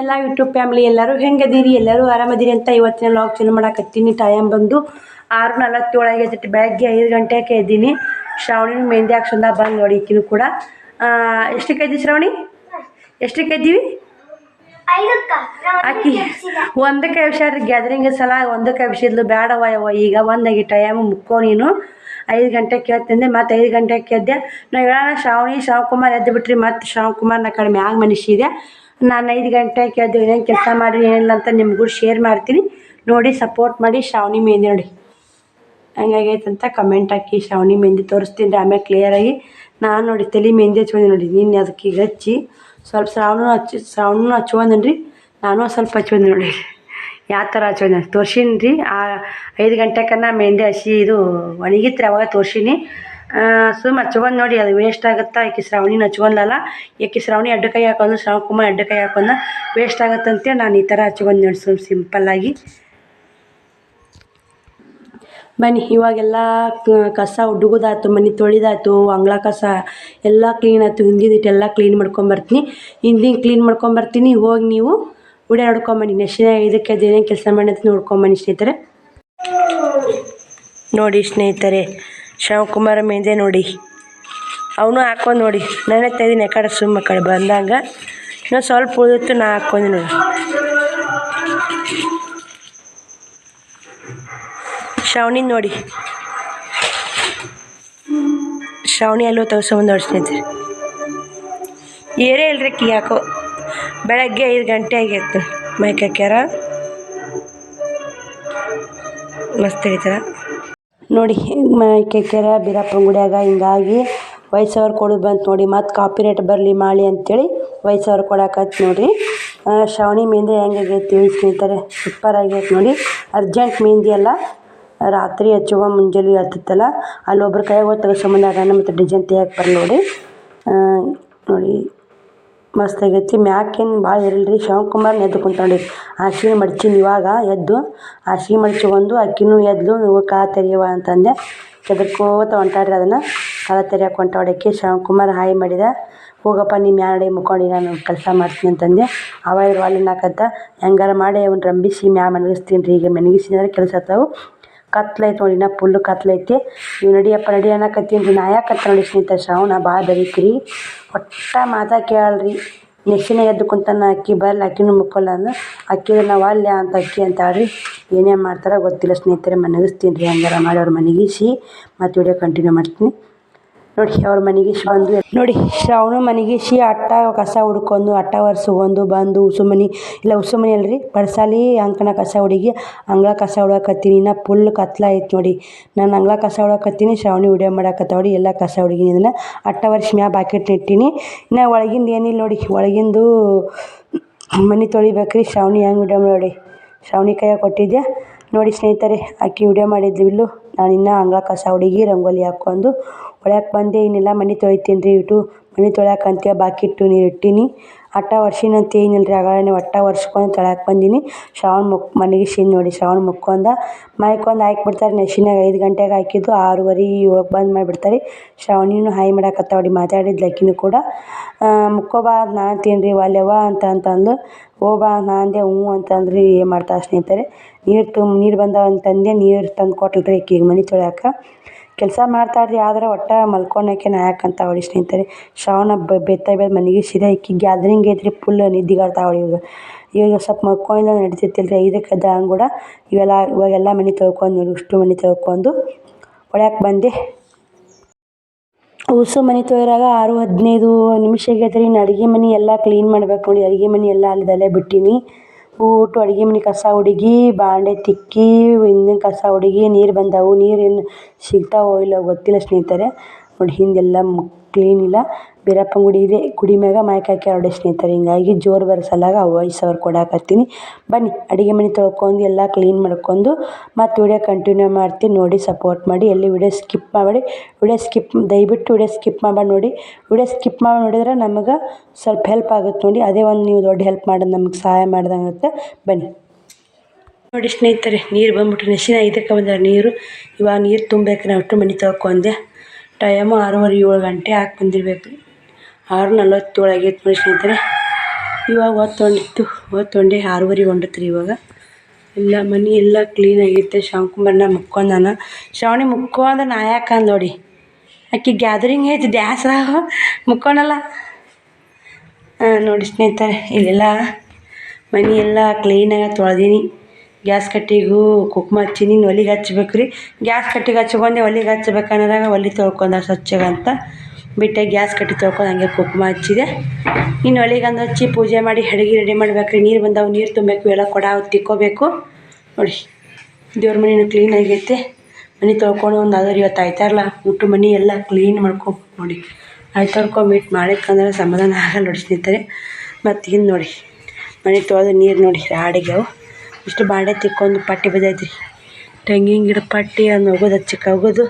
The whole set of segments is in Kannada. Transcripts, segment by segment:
ಎಲ್ಲ ಯೂಟ್ಯೂಬ್ ಫ್ಯಾಮಿಲಿ ಎಲ್ಲರೂ ಹೆಂಗದೀರಿ ಎಲ್ಲರೂ ಆರಾಮದಿರಿ ಅಂತ ಇವತ್ತಿನ ಲಾಗ್ ಚಲೋ ಮಾಡಕತ್ತೀನಿ. ಟೈಮ್ ಬಂದು ಆರು ನಲ್ವತ್ತೇಳಾಗಿ ಆಗೈತಿ ಬೆಳಗ್ಗೆ ಐದು ಗಂಟೆಗೆ ಇದ್ದೀನಿ ಶ್ರಾವಣಿ ಮೆಹಂದಿ ಹಾಕ್ಸಂದ ಬಂದು ನೋಡಿ ಈಕಿನೂ ಕೂಡ. ಎಷ್ಟಕ್ಕೆ ಇದ್ದೀವಿ ಶ್ರಾವಣಿ? ಎಷ್ಟಕ್ಕೆ ಇದ್ದೀವಿ ಆಕಿ ಒಂದಕ್ಕೆ ವಿಷಯ ಗ್ಯಾದರಿಂಗ್ ಸಲ ಒಂದಕ್ಕೆ ವಿಷಯದ್ಲು ಬೇಡವ ಯವ್ವ ಈಗ ಒಂದಾಗಿ ಟೈಮ್ ಮುಕ್ಕೋ ನೀನು. ಐದು ಗಂಟೆಗೆ ಕೇಳ್ತಂದೆ ಮತ್ತು ಐದು ಗಂಟೆಗೆ ಎದ್ದೆ. ನಾವು ಹೇಳೋಣ ಶ್ರಾವಣಿ ಶ್ರಾವಕುಮಾರ್ ಎದ್ದು ಬಿಟ್ರಿ. ಮತ್ತು ಶ್ರಾವಕುಮಾರ್ ನಾ ಕಡಿಮೆ ಆಗ ಮನುಷ್ಯಿದೆ ನಾನು ಐದು ಗಂಟೆಗೆ ಅದು ಏನೇನು ಕೆಲಸ ಮಾಡಿರಿ, ಏನಿಲ್ಲ ಅಂತ ನಿಮಗೂ ಶೇರ್ ಮಾಡ್ತೀನಿ. ನೋಡಿ ಸಪೋರ್ಟ್ ಮಾಡಿ ಶ್ರಾವಣಿ ಮೆಹಂದಿ ನೋಡಿ. ಹೆಂಗಾಗೈತೆ ಅಂತ ಕಮೆಂಟ್ ಹಾಕಿ ಶ್ರಾವಣಿ ಮೆಹಂದಿ ತೋರಿಸ್ತೀನಿ ಆಮೇಲೆ ಕ್ಲಿಯರಾಗಿ ನಾನು ನೋಡಿ, ತಲೆ ಮೆಹಂದಿ ಹಚ್ಕೊಂಡೆ ನೋಡಿ, ನಿನ್ನೆ ಅದಕ್ಕೆ ಈಗ ಹಚ್ಚಿ. ಸ್ವಲ್ಪ ಶ್ರಾವಣ ಹಚ್ಚಿ ಶ್ರಾವಣ ಹಚ್ಕೊಂಡ್ರಿ ನಾನು ಸ್ವಲ್ಪ ಹಚ್ಕೊಂಡೆ ನೋಡಿ. ಯಾವ ಥರ ಹಚ್ಕೊಂಡೆ ತೋರ್ಸೀನಿ ರೀ ಆ ಐದು ಗಂಟೆಕನ್ನ ಮೆಹಂದಿ ಹಸಿ ಇದು ಒಣಗಿತ್ರಿ, ಅವಾಗ ತೋರ್ಸೀನಿ. ಸುಮ್ಮ ಹಚ್ಕೊಂಡು ನೋಡಿ, ಅದು ವೇಸ್ಟ್ ಆಗುತ್ತಾ? ಈಕೆ ಶ್ರಾವಣಿನ ಹಚ್ಕೊಂಡಲ್ಲ ಈಕೆ ಶ್ರಾವಣಿ ಅಡ್ಡ ಕೈ ಹಾಕೊಂಡು ಶ್ರಾವಣ ಕುಮಾರ್ ಅಡ್ಡ ಕೈ ಹಾಕೊಂಡು ವೇಸ್ಟ್ ಆಗುತ್ತಂತೇಳಿ ನಾನು ಈ ಥರ ಹಚ್ಕೊಂಡು ನೋಡಿ, ಸುಮ್ ಸಿಂಪಲ್ಲಾಗಿ ಬನ್ನಿ, ಇವಾಗೆಲ್ಲ ಕಸ ಹುಡುಗೋದಾಯ್ತು ಮನೆ ತೊಳಿದಾಯ್ತು, ಅಂಗಳ ಕಸ ಎಲ್ಲ ಕ್ಲೀನ್ ಆಯ್ತು ಹಿಂದಿನ ಎಲ್ಲ ಕ್ಲೀನ್ ಮಾಡ್ಕೊಂಬರ್ತೀನಿ ಹಿಂದಿನ ಕ್ಲೀನ್ ಮಾಡ್ಕೊಂಬರ್ತೀನಿ ಹೋಗಿ ನೀವು ಉಡೆ ನೋಡ್ಕೊಂಬನ್ನಿ ನೆಕ್ಸ್ಟ್ ಇದಕ್ಕೆ ಅದೇನೇನು ಕೆಲಸ ಮಾಡಿ ಅಂತ ನೋಡ್ಕೊಂಬನ್ನಿ ಸ್ನೇಹಿತರೆ. ನೋಡಿ ಸ್ನೇಹಿತರೆ ಶಿವಕುಮಾರ ಮೆಹಂದೆ ನೋಡಿ. ಅವನು ಹಾಕೊಂಡು ನೋಡಿ. ನಾನು ತೆಗೆದಿನಿ ಯಾಕಡೆ ಕಡೆ ಸುಮ್ಮ ಕಡೆ ಬಂದಾಗ. ಇನ್ನೂ ಸ್ವಲ್ಪ ಉಳಿದಿತ್ತು, ನಾ ಹಾಕ್ಕೊಂಡೆ ನೋಡಿ. ಶ್ರಾವಣಿ ನೋಡಿ. ಶ್ರಾವಣಿ ಅಲ್ಲೂ ತಗ್ಸ್ಕೊಂಬಂದು ನೋಡಿ ಸ್ನೇಹಿತರೆ ಏರೇ ಇಲ್ರಿ ಕಿ ಯಾಕೋ ಬೆಳಗ್ಗೆ ಐದು ಗಂಟೆ ಆಗಿತ್ತು ಮೈಕ್ ಹಾಕ್ಯಾರ ಮಸ್ತ್ ಐತದ ನೋಡಿ ಕೆರೆ ಬೀರಪ್ಪನ ಗುಡಿಯಾಗ ಹಿಂಗಾಗಿ ವಯಸ್ಸವ್ರು ಕೊಡೋದು ಬಂತು ನೋಡಿ, ಮತ್ತು ಕಾಪಿ ರೇಟ್ ಬರಲಿ ಮಾಡಿ ಅಂತೇಳಿ ವಯಸ್ಸವ್ರು ಕೊಡಕತ್ತು ನೋಡಿರಿ. ಶ್ರವಣಿ ಮೆಹಂದಿ ಹೆಂಗಾಗೈತಿ ಸ್ನೇಹಿತರೆ ಸೂಪರ್ ಆಗೈತೆ ನೋಡಿ. ಅರ್ಜೆಂಟ್ ಮೆಹಂದಿ ಅಲ್ಲ, ರಾತ್ರಿ ಹಚ್ಚುವ ಮುಂಜಾನೆ ಹತ್ತತ್ತಲ್ಲ ಅಲ್ಲಿ ಒಬ್ರ ಕೈಯಾಗ ಹೋಗಿ ತೆಗೆಸ್ಕೊಂಬಂದಾಗ ಮತ್ತು ಡಿಸೈನ್ ತೆಗಿಯಕ್ಕೆ ಬರಲಿ ನೋಡಿ ನೋಡಿ. ಮಸ್ತ್ ಆಗೈತಿ. ಮ್ಯಾಕೇನು ಭಾಳ ಇರಲ್ಲ ರೀ ಶಿವಕುಮಾರ್ ಎದ್ದು ಕುಂತ್ಕೊಂಡಿ ಹಾಸಿಗೆ ಮಡ್ಚೀನಿ ಇವಾಗ ಎದ್ದು ಹಾಸಿಗೆ ಮಡ್ಚ್ಕೊಂಡು ಅಕ್ಕಿನೂ ಎದ್ಲು ನೀವು ಕಾಲ ತೆರೆಯುವ ಅಂತಂದೆ. ಕೆದರ್ಕೋತ ಹೊಂಟಾಡ್ರಿ ಅದನ್ನು. ಕಾಲ ತೆರೆಯಕ್ಕೆ ಹೊಂಟಾಡಕ್ಕೆ ಶಿವಕುಮಾರ್ ಹಾಯ್ ಮಾಡಿದ. ಹೋಗಪ್ಪ ನಿಮ್ಮ ಮ್ಯಾಡೆ ಮುಖಂಡಿ ನಾನು ಕೆಲಸ ಮಾಡ್ತೀನಿ ಅಂತಂದೆ. ಅವ ಇರು ಅಲ್ಲಿ ಹೆಂಗಾರ ಮಾಡಿ, ಅವ್ನು ರಂಬಿಸಿ ಮ್ಯಾ ಮನಗಿಸ್ತೀನಿ ರೀ ಈಗ ಮನಗಿಸಿದ್ರೆ ಕೆಲಸ ಆತಾವು. ಕತ್ಲೈತೆ ನೋಡಿ ನಾ ಫುಲ್ ಕತ್ಲೈತಿ. ನೀವು ನಡಿಯಪ್ಪ ನಡಿ ಅನ್ನಕತ್ತೀನಿ ರೀ ನಾ ಯಾಕತ್ತ ನೋಡಿ ಸ್ನೇಹಿತ ಶ್ರಾವಣ ಭಾಳ ಬೆರೀತೀರಿ. ಒಟ್ಟ ಮಾತಾ ಕೇಳ್ರಿ. ನೆಕ್ಸ್ಟಿನ ಎದ್ದು ಕುಂತಾನ ಅಕ್ಕಿ ಬರಲ್ಲ ಅಕ್ಕಿನೂ ಮುಕ್ಕಲ್ಲ ಅಂದ್ರೆ ಅಕ್ಕಿ ನಾವು ಅಲ್ಲೇ ಅಂತ ಅಕ್ಕಿ ಅಂತ ಆಡ್ರಿ. ಏನೇನು ಮಾಡ್ತಾರೆ ಗೊತ್ತಿಲ್ಲ ಸ್ನೇಹಿತರೆ, ಮನಗಿಸ್ತೀನಿ ರೀ ಹಂಗಾರ ಮಾಡಿ ಅವ್ರ ಮನಗಿಸಿ. ಮತ್ತು ವಿಡಿಯೋ ಕಂಟಿನ್ಯೂ ಮಾಡ್ತೀನಿ. ನೋಡಿ, ಅವ್ರ ಮನೆಗೆ ಬಂದು ನೋಡಿ, ಶ್ರಾವಣ ಶಿ ಅಟ್ಟ ಕಸ ಹುಡ್ಕೊಂಡು, ಅಟ್ಟ ಒರೆಸ್ಕೊಂಡು ಬಂದು ಉಸು ಮನೆ. ಇಲ್ಲ ಉಸು ಮನೆ ಅಲ್ರಿ, ಪರ್ಸಾಲಿ ಅಂಕಣ ಕಸ ಹುಡುಗಿ, ಅಂಗಳ ಕಸ ಹುಡಕತ್ತೀನಿ ನಾ ಫುಲ್ ಕತ್ಲ ಐತೆ ನೋಡಿ. ನಾನು ಅಂಗಳ ಕಸ ಹುಡಕತ್ತೀನಿ, ಶ್ರಾವಣಿ ವಿಡಿಯೋ ಮಾಡಾಕತ್ತಾವ್ರಿ ಎಲ್ಲ ಕಸ ಹುಡುಗಿನಿ ಇದನ್ನು. ಅಟ್ಟ ವರ್ಷ ಮ್ಯಾ ಬಾಕೆಟ್ ಇಟ್ಟೀನಿ. ಇನ್ನು ಒಳಗಿಂದ ಏನಿಲ್ಲ ನೋಡಿ, ಒಳಗಿಂದು ಮನೆ ತೊಳಿಬೇಕ್ರಿ, ಶ್ರಾವಣಿ ಹೆಂಗೆ ವಿಡಿಯೋ ನೋಡಿ ಶ್ರಾವಣಿ ಕೈಯಾಗ ಕೊಟ್ಟಿದ್ದೆ ನೋಡಿ ಸ್ನೇಹಿತರೆ ಆಕೆ ವಿಡಿಯೋ ಮಾಡಿದ್ಲು ನಾನು ಇನ್ನೂ ಅಂಗಳ ಕಸ ಹುಡುಗಿ ರಂಗೋಲಿ ಹಾಕ್ಕೊಂಡು ಒಳಕ್ಕೆ ಬಂದೆ. ಇನ್ನೆಲ್ಲ ಮನೆ ತೊಳಿತೀನಿ ರೀ ಇಟ್ಟು ಮನೆ ತೊಳ್ಯಾಕ ಅಂತ ಬಾಕಿಟ್ಟು ನೀರು ಇಟ್ಟೀನಿ. ಅಟ್ಟ ವರ್ಷಿನ ಅಂತ ಏನಿಲ್ಲ ರೀ ಆಗಳೇ ಒಟ್ಟ ವರ್ಷಕ್ಕೊಂದು ತೊಳ್ಯಾಕ ಬಂದೀನಿ. ಶ್ರಾವಣ ಮುಕ್, ಮನೆಗೆ ಶೀನ್ ನೋಡಿ, ಶ್ರಾವಣ ಮುಕ್ಕೊಂದ. ಮಾಯ್ಕೊಂದು ಹಾಕ್ಬಿಡ್ತಾರೆ ನೆಶಿನಾಗ ಐದು ಗಂಟೆಗೆ ಹಾಕಿದ್ದು, ಆರೂವರೆ ಏಳಕ್ಕೆ ಬಂದ್ ಮಾಡಿಬಿಡ್ತಾರೆ. ಶ್ರಾವಣಿನೂ ಹಾಯ್ ಮಾಡಾಕತ್ತಾವಡಿ ಮಾತಾಡಿದ್ ಆಕಿನೂ ಕೂಡ. ಮುಕ್ಕೋಬಾ ಅಂತ ನಾ ಅಂತೀನಿ ರೀ ಒಲ್ಲೆವ್ವ ಅಂತ ಅಂತಂದು ಹೋಬಾ, ನಾ ಅಂದೆ, ಹ್ಞೂ ಅಂತಂದ್ರಿ ಏನು ಮಾಡ್ತಾ ಸ್ನೇಹಿತರೆ. ನೀರು ತುಂಬ ನೀರು ಬಂದಾವ ಅಂತಂದೆ, ನೀರು ತಂದು ಕೊಟ್ಲು ರೀ ಮನೆ ತೊಳ್ಯಾಕ. ಕೆಲಸ ಮಾಡ್ತಾಳ್ರಿ ಆದ್ರೆ ಒಟ್ಟು ಮಲ್ಕೊಳಕ್ಕೆ ನಾ ಯಾಕಂತ ಇಷ್ಟು ಸ್ನೇಹಿತರೆ, ಶ್ರಾವಣ ಬೆತ್ತ ಬೇದ ಮನೆಗೆ ಸೀದಾ ಇಕ್ಕಿ ಗ್ಯಾದ್ರಿಂಗ್ ಐತ್ರಿ ಫುಲ್ ನಿದ್ದಿಗಾಡ್ತಾವಳಿ ಇವಾಗ. ಇವಾಗ ಸ್ವಲ್ಪ ಮಲ್ಕೊಂಡಿಲ್ಲ ನಡಿತೈತಿಲ್ಲ ರೀ ಎದ್ದ ಕೂಡ ಇವೆಲ್ಲ, ಇವಾಗೆಲ್ಲ ಮನೆ ತೊಳ್ಕೊಂಡು ನೋಡಿ, ಇಷ್ಟು ಮನೆ ತೊಳ್ಕೊಂಡು ಒಳ್ಯಾಕೆ ಬಂದೆ. ಉಸು ಮನೆ ತೊಯ್ರಾಗ ಆರು, ಹದಿನೈದು ನಿಮಿಷ ಆಗೈತೆ ರೀ ಇನ್ನು ಅಡುಗೆ ಮನೆ ಎಲ್ಲ ಕ್ಲೀನ್ ಮಾಡ್ಬೇಕು ನೋಡಿ, ಅಡುಗೆ ಮನೆ ಎಲ್ಲ ಅಲ್ಲದಲ್ಲೇ ಬಿಟ್ಟೀನಿ. ಊಟ ಅಡುಗೆ ಮನೆ ಕಸ ಹುಡುಗಿ, ಬಾಂಡೆ ತಿಕ್ಕಿ, ಹಿಂದಿನ ಕಸ ಹುಡುಗಿ, ನೀರು ಬಂದವು. ನೀರು ಏನು ಸಿಗ್ತಾವೋ ಇಲ್ಲವೋ ಗೊತ್ತಿಲ್ಲ ಸ್ನೇಹಿತರೆ. ನೋಡಿ ಹಿಂದೆಲ್ಲ ಕ್ಲೀನ್ ಇಲ್ಲ. ಬೀರಪ್ಪನ ಗುಡಿ ಇದೆ ಗುಡಿ ಮ್ಯಾಗ ಮೈಕ್ ಹಾಕಿ ನೋಡಿ ಸ್ನೇಹಿತರೆ. ಹಿಂಗಾಗಿ ಜೋರು ಬರಸಲಾಗ ವಾಯ್ಸ್ ಅವ್ರು ಕೊಡಾಕತ್ತೀನಿ. ಬನ್ನಿ, ಅಡುಗೆ ಮನೆ ತೊಳ್ಕೊಂಡು ಎಲ್ಲ ಕ್ಲೀನ್ ಮಾಡ್ಕೊಂಡು ಮತ್ತು ವಿಡಿಯೋ ಕಂಟಿನ್ಯೂ ಮಾಡ್ತೀನಿ ನೋಡಿ ಸಪೋರ್ಟ್ ಮಾಡಿ. ಎಲ್ಲಿ ವಿಡಿಯೋ ಸ್ಕಿಪ್ ಮಾಡಬೇಡಿ ವಿಡಿಯೋ ಸ್ಕಿಪ್ ದಯವಿಟ್ಟು ವಿಡಿಯೋ ಸ್ಕಿಪ್ ಮಾಡಬೇಡಿ ನೋಡಿ. ವಿಡಿಯೋ ಸ್ಕಿಪ್ ಮಾಡಿ ನೋಡಿದ್ರೆ ನಮಗೆ ಸ್ವಲ್ಪ ಹೆಲ್ಪ್ ಆಗುತ್ತೆ ನೋಡಿ. ಅದೇ ಒಂದು ನೀವು ದೊಡ್ಡ ಹೆಲ್ಪ್ ಮಾಡೋದು ನಮಗೆ ಸಹಾಯ ಮಾಡ್ದಂಗತ್ತೆ. ಬನ್ನಿ. ನೋಡಿ ಸ್ನೇಹಿತರೆ, ನೀರು ಬಂದ್ಬಿಟ್ಟು ನೆಸಿನ ಐದಕ್ಕೆ ಬಂದಾರೆ ನೀರು. ಇವಾಗ ನೀರು ತುಂಬಬೇಕು ನಾವು ಅಷ್ಟು ಮನೆ ತೊಳ್ಕೊಂಡೆ. ಟೈಮು ಆರೂವರೆ ಏಳು ಗಂಟೆ ಹಾಕಿ ಬಂದಿರ್ಬೇಕು. ಆರು ನಲ್ವತ್ತೇಳು ನೋಡಿ ಸ್ನೇಹಿತರೆ. ಇವಾಗ ಹೊತ್ತೊಂಡಿತ್ತು. ಹೊತ್ತೊಂಡೆ ಆರೂವರೆ ಹೊಂಡತ್ರಿ ಇವಾಗ. ಎಲ್ಲ ಮನೆ ಎಲ್ಲ ಕ್ಲೀನ್ ಆಗೈತೆ ಮುಕ್ಕೊಂದಾನ ಮುಕ್ಕೊಂಡಾನ. ಶ್ರಾವಣಿ ಮುಕ್ಕೊಂಡ ನಾ ಯಾಕೆ ನೋಡಿ. ಆಕೆ ಗ್ಯಾದರಿಂಗ್ ಐತಿ ಡ್ಯಾನ್ಸ್ ಮುಕ್ಕೊಂಡಲ್ಲ. ನೋಡಿ ಸ್ನೇಹಿತರೆ, ಇಲ್ಲೆಲ್ಲ ಮನೆ ಎಲ್ಲ ಕ್ಲೀನಾಗ ತೊಳೆದೀನಿ. ಗ್ಯಾಸ್ ಕಟ್ಟಿಗೂ ಕುಕ್ಮ ಹಚ್ಚೀನಿ. ಒಲಿಗೆ ಹಚ್ಬೇಕು ರೀ ಗ್ಯಾಸ್ ಕಟ್ಟಿಗೆ ಹಚ್ಕೊಂಡೆ ಒಲೆಗೆ ಹಚ್ಬೇಕು ಅನ್ನೋದಾಗ ಒಲೆ ತೊಳ್ಕೊಂಡ ಸ್ವಚ್ಛಗೆ ಅಂತ. ಬಿಟ್ಟೆ, ಗ್ಯಾಸ್ ಕಟ್ಟಿ ತೊಳ್ಕೊಂಡು ಹಂಗೆ ಕುಕ್ಮ ಹಚ್ಚಿದೆ. ಇನ್ನು ಒಲೆಗೆ ಒಂದು ಹಚ್ಚಿ ಪೂಜೆ ಮಾಡಿ ಅಡುಗೆ ರೆಡಿ ಮಾಡ್ಬೇಕು ರೀ. ನೀರು ಬಂದವು, ನೀರು ತುಂಬಬೇಕು ಎಲ್ಲ ಕೊಡ ತಿಕ್ಕೋಬೇಕು. ನೋಡಿ, ದೇವ್ರ ಮನೇನು ಕ್ಲೀನ್ ಆಗೈತೆ. ಮನೆ ತೊಳ್ಕೊಂಡು ಒಂದು ಆದ್ರೆ ಇವತ್ತು ಆಯ್ತಾರಲ್ಲ ಊಟ ಮನೆ ಎಲ್ಲ ಕ್ಲೀನ್ ಮಾಡ್ಕೋಬೇಕು ನೋಡಿ. ಆಯ್ತಾರ್ಕೊಂಬಿಟ್ಟು ಮಾಡಿಕ್ಕಂದ್ರೆ ಸಮಾಧಾನ ಆಗಲ್ಲ ನೋಡಿ ಸ್ನೇಹಿತರೆ. ಮತ್ತು ಇನ್ನು ನೋಡಿ, ಮನೆ ತೊಳೆದು ನೀರು ನೋಡಿ ರಾಡಿಗೆವು ಇಷ್ಟು ಬಾಂಡೆ ತಿಕ್ಕೊಂಡು ಪಟ್ಟಿ ಬಿದ್ದೈತಿ ತೆಂಗಿನ ಗಿಡ ಪಟ್ಟಿ ಅದನ್ನ ಒಗದು ಹಚ್ಚಕ್ಕೆ ಹೋಗೋದು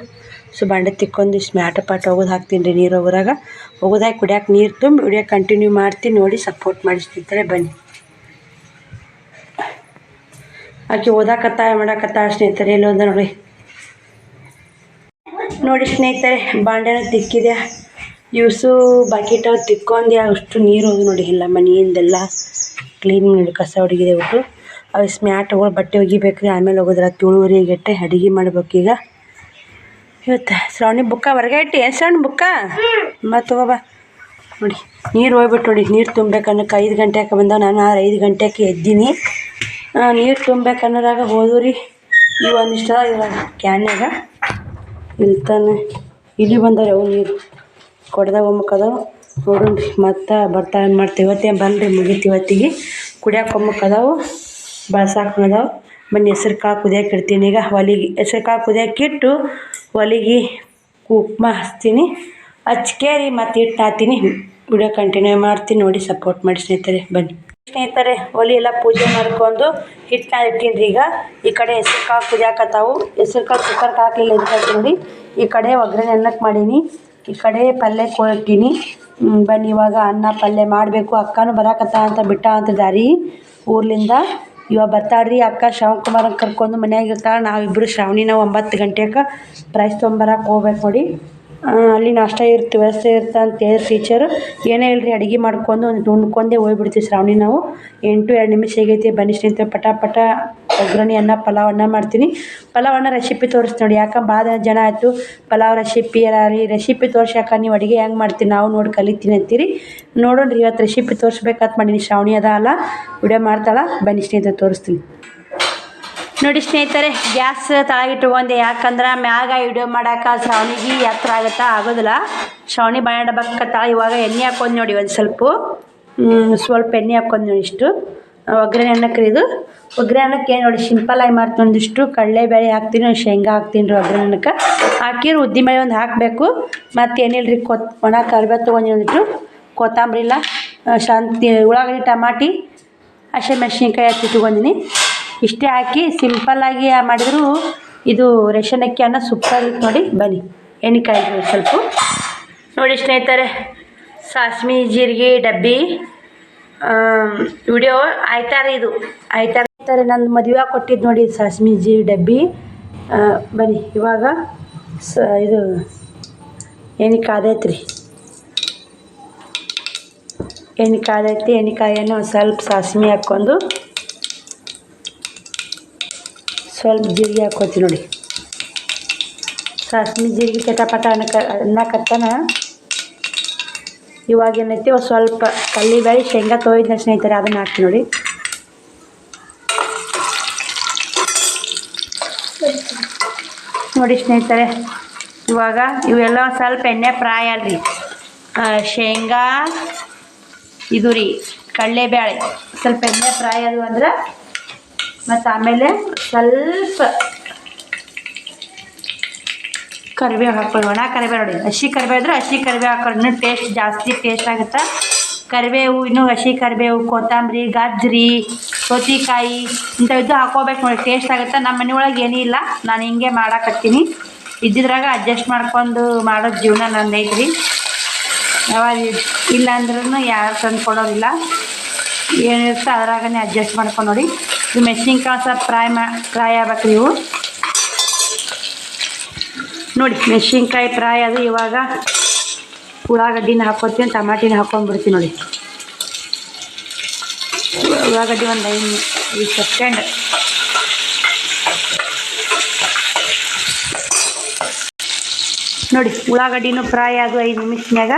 ಸೊ ಬಾಂಡೆ ತಿಕ್ಕೊಂಡು ಇಷ್ಟು ಮ್ಯಾಟ ಪಾಟ್ ಒಗದು ಹಾಕ್ತೀನಿ ರೀ ನೀರು ಒಗರಾಗ ಒಗದಾಗ ಕುಡಿಯೋಕೆ ನೀರು ತುಂಬಿ ವಿಡಿಯೋ ಕಂಟಿನ್ಯೂ ಮಾಡ್ತೀನಿ ನೋಡಿ ಸಪೋರ್ಟ್ ಮಾಡಿ ಸ್ನೇಹಿತರೆ ಬನ್ನಿ. ಆಕೆ ಓದಾಕತ್ತ ಮಾಡಾಕತ್ತ ಸ್ನೇಹಿತರೆ, ಎಲ್ಲಿ ಹೋದ ನೋಡಿ ನೋಡಿ ಸ್ನೇಹಿತರೆ, ಬಾಂಡೆನ ತಿಕ್ಕಿದೆ ಯೂಸು ಬಕೆಟ್ ತಿಕ್ಕೊಂಡು ಅಷ್ಟು ನೀರು ಹೋಗಿ ನೋಡಿ, ಎಲ್ಲ ಮನೆಯಿಂದೆಲ್ಲ ಕ್ಲೀನ್ ಮಾಡಿ ಕಸ ಹೊಡಗಿದೆ ಬಿಟ್ಟು. ಅವು ಸ್ಮ್ಯಾಟ್ಗಳು ಬಟ್ಟೆ ಒಗಿಬೇಕು ರೀ ಆಮೇಲೆ ಹೋಗೋದ್ರ ತುಳುವರಿಗೆಟ್ಟೆ ಅಡುಗೆ ಈಗ. ಇವತ್ತು, ಶ್ರಾವಣಿ ಬುಕ್ಕ, ಹೊರಗೆ ಇಟ್ಟು, ಏನು ಶ್ರಾವಣಿ ಬುಕ್ಕ? ಮತ್ತು ನೋಡಿ, ನೀರು ಹೋಗ್ಬಿಟ್ಟು ನೋಡಿ, ನೀರು ತುಂಬೇಕನ್ನಕ್ಕೆ ಐದು ಗಂಟೆಗೆ ಬಂದ ನಾನು ಆರು ಐದು ಗಂಟೆಗೆ ಎದ್ದೀನಿ. ನೀರು ತುಂಬೇಕನ್ನೋದಾಗ ಹೋದ್ರಿ. ರೀ ಒಂದಿಷ್ಟ ಇವಾಗ ಕ್ಯಾನ್ಯಾಗ ಇಲ್ಲಿ ಇಲ್ಲಿ ಬಂದವ್ರಿ ಅವು ನೀರು. ಕೊಡ್ದಾಗ ಒಮ್ಮಕ್ಕದವು. ನೋಡೋಣ್ರಿ ಮತ್ತೆ ಬರ್ತಾ ಏನು ಮಾಡ್ತೀವಿ ಇವತ್ತೇ ಬನ್ರಿ ಮುಗೀತು ಇವತ್ತಿಗೆ. ಕುಡಿಯೋಕೆ ಒಮ್ಮಕ್ಕದವು. ಬಳಸಾಕ ಅದಾವ ಬನ್ನಿ ಹೆಸ್ರು ಕಾಳು ಕುದಿಯಕ್ಕೆ ಇಡ್ತೀನಿ. ಈಗ ಒಲೆಗೆ ಹೆಸ್ರು ಕಾಳು ಕುದಿಯಕ್ಕೆ ಇಟ್ಟು ಒಲೆಗೆ ಉಪ್ಮ ಹಚ್ತೀನಿ. ಹಚ್ಕೇರಿ ಮತ್ತು ಹಿಟ್ಟು ಹಾಕ್ತೀನಿ. ವಿಡಿಯೋ ಕಂಟಿನ್ಯೂ ಮಾಡ್ತೀನಿ. ನೋಡಿ ಸಪೋರ್ಟ್ ಮಾಡಿ ಸ್ನೇಹಿತರೆ, ಬನ್ನಿ. ಸ್ನೇಹಿತರೆ, ಒಲಿ ಎಲ್ಲ ಪೂಜೆ ಮಾಡ್ಕೊಂಡು ಹಿಟ್ಟನ್ನ ರೀ ಈಗ. ಈ ಕಡೆ ಹೆಸ್ರು ಕಾಳು ಕುದಿಯಾಕತ್ತಾವು. ಹೆಸ್ರು ಕಾಳು ಕುಕ್ಕರ್ಗೆ ಹಾಕಲಿಲ್ಲ ಅಂತ ನೋಡಿ ಈ ಕಡೆ ಒಗ್ಗರಣೆ ಅನ್ನಕ್ಕೆ ಮಾಡೀನಿ. ಈ ಕಡೆ ಪಲ್ಯ ಕೊಟ್ಟಿನಿ ಬನ್ನಿ ಇವಾಗ ಅನ್ನ ಪಲ್ಯ ಮಾಡಬೇಕು. ಅಕ್ಕನೂ ಬರಾಕತ್ತ ಅಂತ ಬಿಟ್ಟ ಅಂತ ದಾರಿ. ಊರ್ಲಿಂದ ಇವಾಗ ಬರ್ತಾಳ್ರಿ, ಅಕ್ಕ ಶ್ರಾವಣಕುಮಾರನ್ನ ಕರ್ಕೊಂಡು ಮನ್ಯಾಗ ಇರ್ತಾಳೆ. ನಾವಿಬ್ಬರು ಶ್ರಾವಣಿನ ಒಂಬತ್ತು ಗಂಟೆಗೆ ಪ್ರೈಸ್ ತೊಗೊಂಬರಕ್ಕೆ ಹೋಗ್ಬೇಕು ನೋಡಿ. ಅಲ್ಲಿ ನಾಷ್ಟ ಇರ್ತಿ ವ್ಯವಸ್ಥೆ ಇರ್ತ ಅಂತ ಹೇಳಿ ಟೀಚರು ಏನೇ ಇಲ್ಲರಿ ಅಡುಗೆ ಮಾಡ್ಕೊಂಡು ಒಂದು ಹೋಗಿ ಹೋಗ್ಬಿಡ್ತೀವಿ ಶ್ರಾವಣಿ ನಾವು. ಎಂಟು, ಎರಡು ನಿಮಿಷ ಹೇಗೈತಿ ಬನ್ನಿ ಸ್ನೇಹಿತರೆ ಪಟ ಪಟ ಒಗ್ಗರಣೆ ಅನ್ನ, ಪಲಾವ್ ಅನ್ನ ಮಾಡ್ತೀನಿ. ಪಲಾವ್ ಅನ್ನ ರೆಸಿಪಿ ತೋರಿಸ್ತೀನಿ ನೋಡಿ ಯಾಕೆ ಭಾಳ ಜನ ಆಯಿತು. ಪಲಾವ್ ರೆಸಿಪಿ ರೀ ರೆಸಿಪಿ ತೋರ್ಸಾಕ ನೀವು ಅಡುಗೆ ಹೆಂಗೆ ಮಾಡ್ತೀನಿ ನಾವು ನೋಡಿ ಕಲಿತೀನಿ ಅಂತೀರಿ. ನೋಡೋಣ ರೀ ಇವತ್ತು ರೆಸಿಪಿ ತೋರಿಸ್ಬೇಕಂತ ಮಾಡೀನಿ, ಶ್ರಾವಣಿ ಅದ ಅಲ್ಲ ವಿಡಿಯೋ ಮಾಡ್ತಾಳ, ಬನ್ನಿ ಸ್ನೇಹಿತರೆ, ತೋರಿಸ್ತೀನಿ. ನೋಡಿ ಸ್ನೇಹಿತರೆ, ಗ್ಯಾಸ್ ತಳಗಿಟ್ಕೊಂಡೆ ಯಾಕಂದ್ರೆ ಮ್ಯಾಗ ಇಡೋ ಮಾಡಕ್ಕೆ ಶ್ರಾವಣಿಗೆ ಎತ್ತರ ಆಗುತ್ತಾ? ಆಗೋದಿಲ್ಲ. ಶ್ರಾವಣಿ ಬಾಣ ತಳ ಇವಾಗ ಎಣ್ಣೆ ಹಾಕೊಂಡು ನೋಡಿ ಒಂದು ಸ್ವಲ್ಪ. ಸ್ವಲ್ಪ ಎಣ್ಣೆ ಹಾಕೊಂಡು ನೋಡಿ ಇಷ್ಟು. ಒಗ್ಗರಣೆ ಅನ್ನಕ್ಕೆ ಇದು. ಒಗ್ಗರಣೆ ಅನ್ನಕ್ಕೆ ಏನು ನೋಡಿ ಸಿಂಪಲ್ಲಾಗಿ ಮಾಡ್ತೀನಿ ಒಂದಿಷ್ಟು ಕಡಲೆಬೇಳೆ ಹಾಕ್ತೀನಿ ಶೇಂಗಾ ಹಾಕ್ತೀನಿ ರೀ ಒಗ್ಗರಣೆ ಅನ್ನಕ್ಕೆ. ಹಾಕಿರಿ ಒಂದು ಹಾಕಬೇಕು. ಮತ್ತು ಏನಿಲ್ಲ ರೀ ಕೊತ್, ಒಣ ಕರಿಬೇವು ತೊಗೊಂಡು ಒಂದಿಟ್ಟು ಕೊತ್ತಂಬರಿ ಇಲ್ಲ ಶಾಂತಿ, ಉಳ್ಳಾಗಡ್ಡಿ, ಟಮಾಟಿ, ಹಸಿಮೆಣ್ಸಿನ್ಕಾಯಿ ಹಾಕಿ ಇಟ್ಕೊಂಡಿನಿ ಇಷ್ಟೇ ಹಾಕಿ ಸಿಂಪಲ್ಲಾಗಿ ಮಾಡಿದ್ರು ಇದು ರೇಷನ್ ಅಕ್ಕಿ ಅನ್ನ ಸೂಪರ್ ಆಗಿತ್ತು ನೋಡಿ. ಬನ್ನಿ ಎಣ್ಣೆ ಸ್ವಲ್ಪ. ನೋಡಿ ಸ್ನೇಹಿತರೆ ಸಾಸ್ಮಿ ಜೀರಿಗೆ, ಡಬ್ಬಿ ವಿಡಿಯೋ ಆಯ್ತಾರೆ ಇದು. ಆಯ್ತಾರೆ ಆಯ್ತಾರೆ ನನ್ನ ಮದುವೆ ಕೊಟ್ಟಿದ್ದು ನೋಡಿ ಸಾಸ್ಮಿ ಜೀರಿಗೆ, ಡಬ್ಬಿ. ಬನ್ನಿ, ಇವಾಗ ಸ, ಇದು ಎಣ್ಣೆ ಕಾದೈತೆ ರೀ. ಎಣ್ಣೆ ಕಾದೈತಿ ಎಣ್ಣೆ ಸ್ವಲ್ಪ ಸಾಸ್ಮಿ ಹಾಕ್ಕೊಂಡು ಸ್ವಲ್ಪ ಜೀರಿಗೆ ಹಾಕ್ಕೊತೀನಿ ನೋಡಿ. ಸಾಸ್ಮಿ ಜೀರಿಗೆ ಚಟಪಟ ಅನ್ನಕ ಅನ್ನಕತ್ತನ. ಇವಾಗ ಏನೈತಿ ಒಂದು ಸ್ವಲ್ಪ ಕಲ್ಲಿಬೇಳೆ ಶೇಂಗಾ ತೊಯ್ದ ಸ್ನೇಹಿತರೆ, ಅದನ್ನು ಹಾಕ್ತೀನಿ ನೋಡಿ. ನೋಡಿ ಸ್ನೇಹಿತರೆ, ಇವಾಗ ಇವೆಲ್ಲ ಒಂದು ಸ್ವಲ್ಪ ಎಣ್ಣೆ ಫ್ರೈ ಅಲ್ರಿ. ಶೇಂಗಾ, ಇದು ರೀ ಕಡಲೆಬೇಳೆ ಸ್ವಲ್ಪ ಎಣ್ಣೆ ಫ್ರೈ ಅದು ಅಂದ್ರೆ ಮತ್ತು ಆಮೇಲೆ ಸ್ವಲ್ಪ ಕರಿಬೇವು ಹಾಕ್ಕೊಳ್ಳಿ ಒಣ ಕರಿಬೇವು ನೋಡಿ. ಹಸಿ ಕರಿಬೇವು ಇದ್ರೆ ಹಸಿ ಕರಿಬೇವು ಹಾಕೊಳ್ಳಿ ಇನ್ನೂ ಟೇಸ್ಟ್ ಜಾಸ್ತಿ ಟೇಸ್ಟ್ ಆಗುತ್ತೆ? ಕರಿಬೇವು, ಇನ್ನೂ ಹಸಿ ಕರಿಬೇವು, ಕೊತ್ತಂಬರಿ ಗಜ್ಜರಿ ಸೌತಿಕಾಯಿ ಇಂಥವಿದ್ದು ಹಾಕೋಬೇಕು ನೋಡಿ. ಟೇಸ್ಟ್ ಆಗುತ್ತೆ? ನಮ್ಮ ಮನೆ ಒಳಗೆ ಏನೂ ಇಲ್ಲ. ನಾನು ಹಿಂಗೆ ಮಾಡಾಕತ್ತೀನಿ ಇದ್ದಿದ್ರಾಗ ಅಡ್ಜಸ್ಟ್ ಮಾಡ್ಕೊಂಡು ಮಾಡೋದು ಜೀವನ ಐತ್ರಿ ಯಾವಾಗ ಇಲ್ಲ ಅಂದ್ರೂ ಯಾರು ತಂದು ಕೊಡೋದಿಲ್ಲ ಏನಿರುತ್ತೆ ಅದ್ರಾಗನೇ ಅಡ್ಜಸ್ಟ್ ಮಾಡ್ಕೊಂಡು ನೋಡಿ. ಇದು ಮೆಣಸಿನ್ಕಾಯಿ ಸಹ ಫ್ರೈ ಮಾ ಫ್ರೈ ಆಗ್ಬೇಕು ನೀವು. ನೋಡಿ, ಮೆಣಸಿನ್ಕಾಯಿ ಫ್ರೈ ಅದು ಇವಾಗ ಉಳ್ಳಾಗಡ್ಡಿನ ಹಾಕ್ಕೊತೀನಿ ಟಮಾಟಿನ ಹಾಕೊಂಡ್ಬಿಡ್ತೀನಿ ನೋಡಿ. ಉಳ್ಳಾಗಡ್ಡಿ ಒಂದು ಐದು ಐದು ಸೆಕೆಂಡ್ ನೋಡಿ, ಉಳ್ಳಾಗಡ್ಡಿನೂ ಫ್ರೈ ಅದು ಐದು ನಿಮಿಷನ್ಯಾಗ.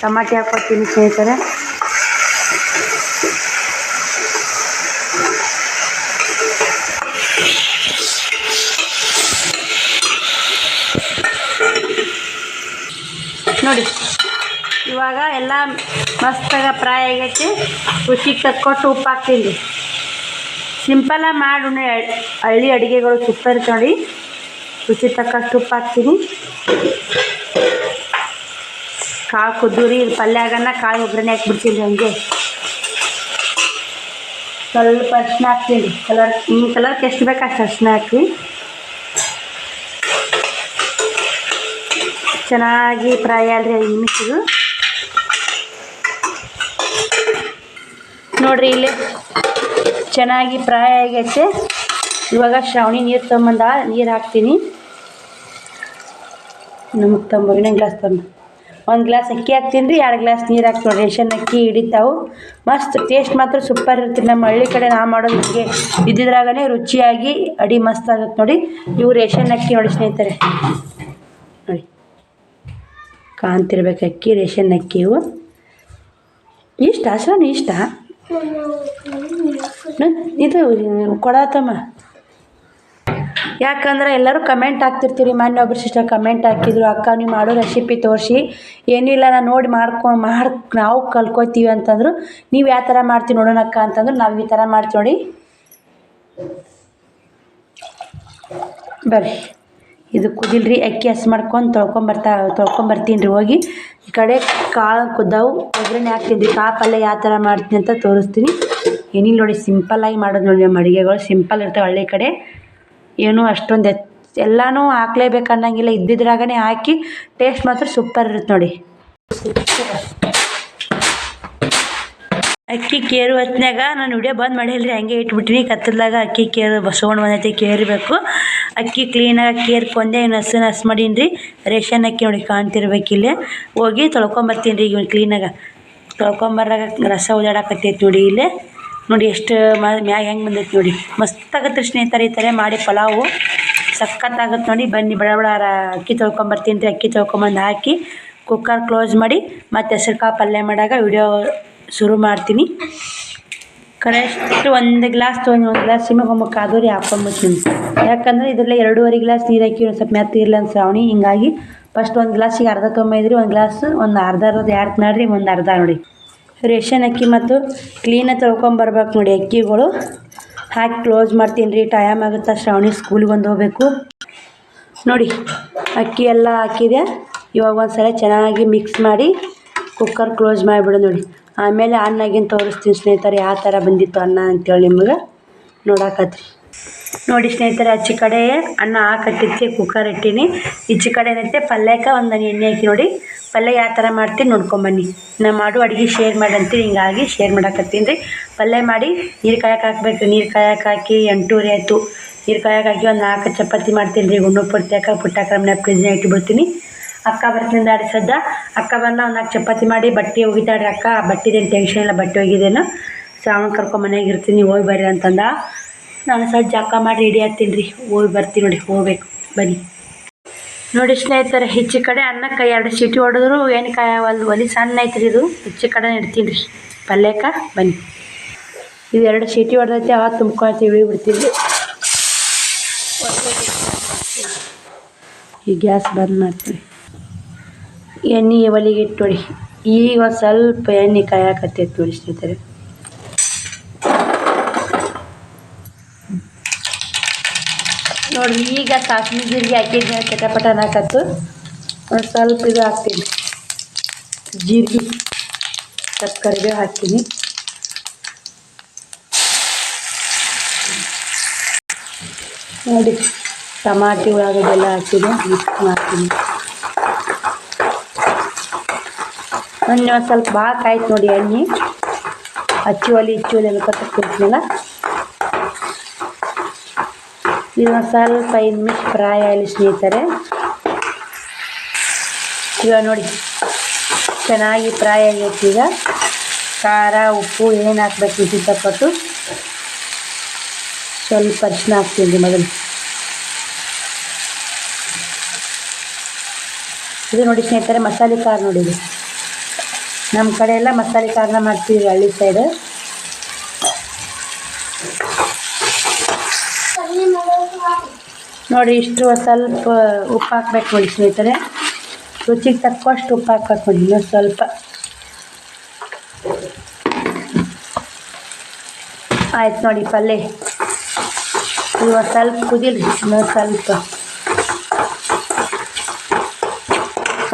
ಟಮಾಟಿ ಹಾಕ್ಕೊತೀನಿ ಸ್ನೇಹಿತರೆ ನೋಡಿ ಇವಾಗ ಎಲ್ಲ ಮಸ್ತಾಗ ಫ್ರೈ ಆಗೈತಿ. ರುಚಿಗೆ ತಕ್ಕೊಟ್ಟು ಉಪ್ಪು ಹಾಕ್ತೀನಿ. ಸಿಂಪಲಾಗಿ ಮಾಡು ಹಳ್ಳಿ ಅಡುಗೆಗಳು ಸೂಪರ್ ನೋಡಿ. ರುಚಿ ತಕ್ಕಷ್ಟು ಉಪ್ಪು ಹಾಕ್ತೀನಿ. ಕಾಳು ಕುದ್ದೂರಿ ಪಲ್ಯಾಗನ್ನ ಕಾಳು ಒಗ್ಗರಣೆ ಹಾಕ್ಬಿಡ್ತೀನಿ ಹಂಗೆ. ಸ್ವಲ್ಪ ಅರ್ಶಿನ ಹಾಕ್ತೀನಿ. ಕಲರ್ ನಿಮ್ಮ ಕಲರ್ಗೆ ಎಷ್ಟು ಬೇಕು ಅಷ್ಟು ಅರ್ಶಿನ ಹಾಕಿ. ಚೆನ್ನಾಗಿ ಫ್ರೈ ಆಗಲಿ ಐದು ನಿಮಿಷದು ನೋಡ್ರಿ ಇಲ್ಲಿ. ಚೆನ್ನಾಗಿ ಫ್ರೈ ಆಗೈತೆ. ಇವಾಗ ಶ್ರಾವಣಿ ನೀರು ತೊಗೊಂಬಂದ ನೀರು ಹಾಕ್ತೀನಿ. ನಮಗೆ ತೊಂಬ, ಇನ್ನೊಂದು ಗ್ಲಾಸ್ ತೊಂಬ. ಒಂದು ಗ್ಲಾಸ್ ಅಕ್ಕಿ ಹಾಕ್ತೀನಿ ರೀ ಎರಡು ಗ್ಲಾಸ್ ನೀರು ಹಾಕ್ತೀನಿ ರೇಷನ್ ಅಕ್ಕಿ ಹಿಡಿತಾವು. ಮಸ್ತ್ ಟೇಸ್ಟ್ ಮಾತ್ರ ಸೂಪರ್ ಇರ್ತೀನಿ ನಮ್ಮ ಹಳ್ಳಿ ಕಡೆ ನಾ ಮಾಡೋದು ಹೀಗೆ ಇದ್ದಿದ್ರಾಗನೇ ರುಚಿಯಾಗಿ ಅಡಿ ಮಸ್ತ್ ಆಗುತ್ತೆ ನೋಡಿ. ಇವು ರೇಷನ್ ಅಕ್ಕಿ ನೋಡಿ ಸ್ನೇಹಿತರೆ. ನೋಡಿ. ಕಾಣ್ತಿರ್ಬೇಕು ಅಕ್ಕಿ, ರೇಷನ್ ಅಕ್ಕಿ ಇವು. ಇಷ್ಟ ಅಸೋನು ಇಷ್ಟ. ಇದು ಕೊಡತಮ್ಮ. ಯಾಕಂದ್ರೆ ಎಲ್ಲರೂ ಕಮೆಂಟ್ ಹಾಕ್ತಿರ್ತೀರಿ, ಮೊನ್ನೆ ಒಬ್ರು ಸಿಸ್ಟರ್ ಕಮೆಂಟ್ ಹಾಕಿದ್ರು, ಅಕ್ಕ, ನೀವು ಮಾಡೋ ರೆಸಿಪಿ ತೋರಿಸಿ. ಏನಿಲ್ಲ, ನಾನು ನೋಡಿ ಮಾಡ್ಕೊ, ಮಾಡಿ, ನಾವು ಕಲ್ಕೋತೀವಿ ಅಂತಂದ್ರು, ನೀವು ಯಾವ ಥರ ಮಾಡ್ತೀವಿ ನೋಡೋಣ ಅಕ್ಕ ಅಂತಂದ್ರೆ, ನಾವು ಈ ಥರ ಮಾಡ್ತೀವಿ ನೋಡಿ. ಬರ್ರಿ. ಇದು ಕುದಿಲ್ರಿ, ಅಕ್ಕಿ ಹಸಿ ಮಾಡ್ಕೊಂಡು ತೊಳ್ಕೊಂಬರ್ತಾ ತೊಳ್ಕೊಂಬರ್ತೀನಿ ರೀ ಹೋಗಿ. ಈ ಕಡೆ ಕಾಳು ಕುದ್ದವು, ಒಗ್ಗರಣೆ ಹಾಕ್ತೀನಿ ರೀ ಕಾಳು ಪಲ್ಯ ಯಾವ ಥರ ಮಾಡ್ತೀನಿ ಅಂತ ತೋರಿಸ್ತೀನಿ. ಏನಿಲ್ಲ ನೋಡಿ ಸಿಂಪಲ್ಲಾಗಿ ಮಾಡೋದು ನೋಡಿ, ನಮ್ಮ ಅಡುಗೆಗಳು ಸಿಂಪಲ್ ಇರ್ತವೆ ಹಳ್ಳಿ ಕಡೆ. ಏನು ಅಷ್ಟೊಂದು ಎಚ್ ಎಲ್ಲನೂ ಹಾಕ್ಲೇಬೇಕು ಅನ್ನಂಗಿಲ್ಲ ಇದ್ದಿದ್ರಾಗನೇ ಹಾಕಿ ಟೇಸ್ಟ್ ಮಾತ್ರ ಸೂಪರ್ ಇರುತ್ತೆ ನೋಡಿ. ಅಕ್ಕಿ ಕೇರು ಹೊತ್ನಾಗ ನಾನು ವಿಡಿಯೋ ಬಂದ್ ಮಾಡಿಲ್ಲ ರೀ ಹಂಗೆ ಇಟ್ಬಿಟ್ಟಿನಿ ಕತ್ತಲ್ದಾಗ ಅಕ್ಕಿ ಕೇರು, ಬಸವಣ್ಣ ಬಂದೈತಿ ಕೇರಿಬೇಕು. ಅಕ್ಕಿ ಕ್ಲೀನಾಗಿ ಕೇರ್ಕೊಂಡೆ ಕೊಂದೆ, ನಸು ನಸು ಮಾಡೀನಿ ರೀ ರೇಷನ್ ಅಕ್ಕಿ ನೋಡಿ ಕಾಣ್ತಿರ್ಬೇಕಿಲ್ಲೇ ಹೋಗಿ ತೊಳ್ಕೊಂಬರ್ತೀನಿ ರೀ ಈಗ ಕ್ಲೀನಾಗ ತೊಳ್ಕೊಂಬರಾಗ ರಸ ಉದಾಡಕತ್ತೈತಿ ನೋಡಿ ಇಲ್ಲೇ. ನೋಡಿ ಎಷ್ಟು ಮ್ಯಾಗ ಹೆಂಗೆ ಬಂದೈತಿ ನೋಡಿ. ಮಸ್ತ್ ಆಗತ್ತೆ ರೀ ಸ್ನೇಹಿತರೆ ಈ ಥರ ಮಾಡಿ ಪಲಾವು. ಸಖತ್ತಾಗತ್ತೆ ನೋಡಿ. ಬನ್ನಿ, ಬಡ ಬಡ ಅಕ್ಕಿ ತೊಳ್ಕೊಂಬರ್ತೀನಿ ರೀ ಅಕ್ಕಿ ತೊಳ್ಕೊಂಬಂದು ಹಾಕಿ ಕುಕ್ಕರ್ ಕ್ಲೋಸ್ ಮಾಡಿ ಮತ್ತು ಹೆಸ್ರು ಕಾಳು ಪಲ್ಯ ಮಾಡಾಗ ವಿಡಿಯೋ ಶುರು ಮಾಡ್ತೀನಿ. ಕರೆಕ್ಟ್ ಒಂದು ಗ್ಲಾಸ್ ತೊಗೊಂಡು ಒಂದು ಗ್ಲಾಸ್ ಸಿಮಗೊಮ್ಮ ಕಾದೂರಿ ಹಾಕೊಂಡ್ಬಿಡ್ತೀನಿ ಯಾಕಂದರೆ ಇದರಲ್ಲೇ ಎರಡೂವರೆ ಗ್ಲಾಸ್ ನೀರು ಹಾಕಿ ಒಂದು ಸ್ವಲ್ಪ ಮೆತ್ತ ಇರಲ್ಲ ಅಂತ ಶ್ರಾವಣಿ ಹಿಂಗಾಗಿ ಫಸ್ಟ್ ಒಂದು ಗ್ಲಾಸಿಗೆ ಅರ್ಧ ತೊಗೊಂಬೈದ್ರಿ ಒಂದು ಗ್ಲಾಸ್ ಒಂದು ಅರ್ಧ ಅರ್ಧ ಎರಡು ನೋಡಿರಿ ಒಂದು ಅರ್ಧ ನೋಡಿ. ರೇಷನ್ ಅಕ್ಕಿ ಮತ್ತು ಕ್ಲೀನಾಗಿ ತೊಳ್ಕೊಂಬರ್ಬೇಕು ನೋಡಿ ಅಕ್ಕಿಗಳು. ಹಾಕಿ ಕ್ಲೋಸ್ ಮಾಡ್ತೀನಿ ರೀ ಟೈಮ್ ಆಗುತ್ತೆ ಶ್ರಾವಣಿ ಸ್ಕೂಲ್ಗೆ ಬಂದು ಹೋಗ್ಬೇಕು. ನೋಡಿ, ಅಕ್ಕಿ ಎಲ್ಲ ಹಾಕಿದೆ ಇವಾಗ ಒಂದು ಸಲ ಚೆನ್ನಾಗಿ ಮಿಕ್ಸ್ ಮಾಡಿ ಕುಕ್ಕರ್ ಕ್ಲೋಸ್ ಮಾಡಿಬಿಡು ನೋಡಿ. ಆಮೇಲೆ ಅನ್ನಗಿನ ತೋರಿಸ್ತೀನಿ ಸ್ನೇಹಿತರೆ ಯಾವ ಥರ ಬಂದಿತ್ತು ಅನ್ನ ಅಂತೇಳಿ ನಿಮ್ಗೆ ನೋಡಾಕತ್ರಿ. ನೋಡಿ ಸ್ನೇಹಿತರೆ ಆಚೆ ಕಡೆ ಅನ್ನ ಹಾಕತ್ತಿದ್ದೆ ಕುಕ್ಕರ್ ಇಟ್ಟೀನಿ. ಈಚೆ ಕಡೆ ಏನೈತೆ ಪಲ್ಯಕ್ಕೆ ಒಂದು ಎಣ್ಣೆ ಹಾಕಿ ನೋಡಿ. ಪಲ್ಯ ಯಾವ ಥರ ಮಾಡ್ತೀನಿ ನೋಡ್ಕೊಂಬನ್ನಿ ನಾ ಮಾಡು, ಅಡುಗೆ ಶೇರ್ ಮಾಡಿ ಅಂತೀನಿ, ಹಿಂಗಾಗಿ ಶೇರ್ ಮಾಡಾಕತ್ತೀನಿ ರೀ. ಪಲ್ಯ ಮಾಡಿ ನೀರು ಕಾಯಕ್ಕೆ ಹಾಕ್ಬೇಕು ನೀರು ಕಾಯಕ್ಕೆ ಹಾಕಿ ಎಂಟೂವರೆ ಆಯಿತು. ನೀರು ಕಾಯಕ್ಕೆ ಹಾಕಿ ಒಂದು ನಾಲ್ಕು ಚಪಾತಿ ಮಾಡ್ತೀನಿ ರೀ, ಗುಂಡು ಹಾಕಿ, ಪುಟ್ಟ ಮನೆ ಫ್ರಿಜ್ನ ಇಟ್ಬಿಡ್ತೀನಿ. ಅಕ್ಕ ಬರ್ತೀನಿ ಆಡಿಸದ್ದ ಸದ್ದ. ಅಕ್ಕ ಬಂದ ಅವ್ನಾಗ ಚಪಾತಿ ಮಾಡಿ, ಬಟ್ಟೆ ಒಗಿತಾಡ್ರಿ ಅಕ್ಕ. ಬಟ್ಟಿದೇನು ಟೆನ್ಷನ್ ಇಲ್ಲ, ಬಟ್ಟೆ ಒಗಿದೇನು. ಶ್ರಾವಣ ಕರ್ಕೊಂಡು ಮನೆಗೆ ಇರ್ತೀನಿ, ಹೋಗಿ ಬರ್ರಿ ಅಂತಂದ. ನಾನು ಸಜ್ಜ ಅಕ್ಕ ಮಾಡಿ ರೆಡಿ ಆಗ್ತೀನಿ ರೀ ಹೋಗಿ ಬರ್ತೀನಿ ನೋಡಿ ಹೋಗ್ಬೇಕು. ಬನ್ನಿ. ನೋಡಿ ಸ್ನೇಹಿತರೆ, ಹೆಚ್ಚು ಕಡೆ ಅನ್ನಕ್ಕೆ ಎರಡು ಸೀಟಿ ಹೊಡೆದ್ರು, ಏನು ಕಾಯ ಒಂದು ಒಲಿ ಸಣ್ಣ ಐತ್ರಿ ಇದು. ಹೆಚ್ಚು ಕಡೆ ಇಡ್ತೀನಿ ರೀ ಪಲ್ಯಕ್ಕೆ ಬನ್ನಿ. ಇದು ಎರಡು ಸೀಟಿ ಹೊಡೆದೈತೆ, ಅವಾಗ ತುಂಬ್ಕೊಳ್ತೀವಿ ಬಿಡ್ತೀವಿ. ಈ ಗ್ಯಾಸ್ ಬಂದ್ ಮಾಡ್ತೀವಿ. ಎಣ್ಣೆ ಒಲಿಗೆ ಇಟ್ಟು ನೋಡಿ. ಈಗ ಒಂದು ಸ್ವಲ್ಪ ಎಣ್ಣೆ ಕಾಯಕತ್ತೈತೆ ನೋಡಿ ಸ್ನೇಹಿತರೆ. ನೋಡ್ರಿ, ಈಗ ಸಾಸಿವೆ ಜೀರಿಗೆ ಹಾಕಿದ್ನ ಚಟಪಟ ಹಾಕತ್ತು ಒಂದು ಸ್ವಲ್ಪ ಇದು ಹಾಕ್ತೀನಿ. ಜೀರಿಗೆ ಸ್ವಲ್ಪ ಹಾಕ್ತೀನಿ. ನೋಡಿ, ಟಮಾಟಿ ಉಳ್ಳಾಗಡ್ಡೆಲ್ಲ ಹಾಕಿದೆ ಮಿಕ್ಸ್ ಮಾಡ್ತೀನಿ. ಒಂದು ಸ್ವಲ್ಪ ಭಾಳ ಕಾಯ್ತು ನೋಡಿ ಎಣ್ಣೆ. ಹಚ್ಚಿ ಒಲಿ, ಇಚ್ಚಿ ಒಲಿ ಅನ್ಕೊತ ಕುಂತಿನಲ್ಲ ಇದು ಒಂದು ಸ್ವಲ್ಪ ಐದು ನಿಮಿಷ ಫ್ರೈ ಆಗಲಿ ಸ್ನೇಹಿತರೆ. ಇವಾಗ ನೋಡಿ, ಚೆನ್ನಾಗಿ ಫ್ರೈ ಆಗೈತಿ ಈಗ. ಖಾರ, ಉಪ್ಪು, ಏನು ಹಾಕ್ಬೇಕು ತಕ್ಕಟ್ಟು ಸ್ವಲ್ಪ ಅರಿಶಿನ ಹಾಕ್ತೀನಿ ಮೊದಲು. ಇದು ನೋಡಿ ಸ್ನೇಹಿತರೆ, ಮಸಾಲೆ ಖಾರ ನೋಡಿ ಇದು. ನಮ್ಮ ಕಡೆ ಎಲ್ಲ ಮಸಾಲೆ ಕಾರಣ ಮಾಡ್ತೀವಿ ಹಳ್ಳಿ ಸೈಡ್ ನೋಡಿ, ಇಷ್ಟು ಸ್ವಲ್ಪ ಉಪ್ಪು ಹಾಕ್ಬೇಕು ನೋಡಿ ಸ್ನೇಹಿತರೆ. ರುಚಿಗೆ ತಕ್ಕಷ್ಟು ಉಪ್ಪು ಹಾಕ್ಬೇಕು ನೋಡಿ, ಇನ್ನೊಂದು ಸ್ವಲ್ಪ. ಆಯ್ತು ನೋಡಿ ಪಲ್ಯ ಇವಾಗ ಸ್ವಲ್ಪ ಕುದಿಲ್ರಿ ಇನ್ನೊಂದು ಸ್ವಲ್ಪ.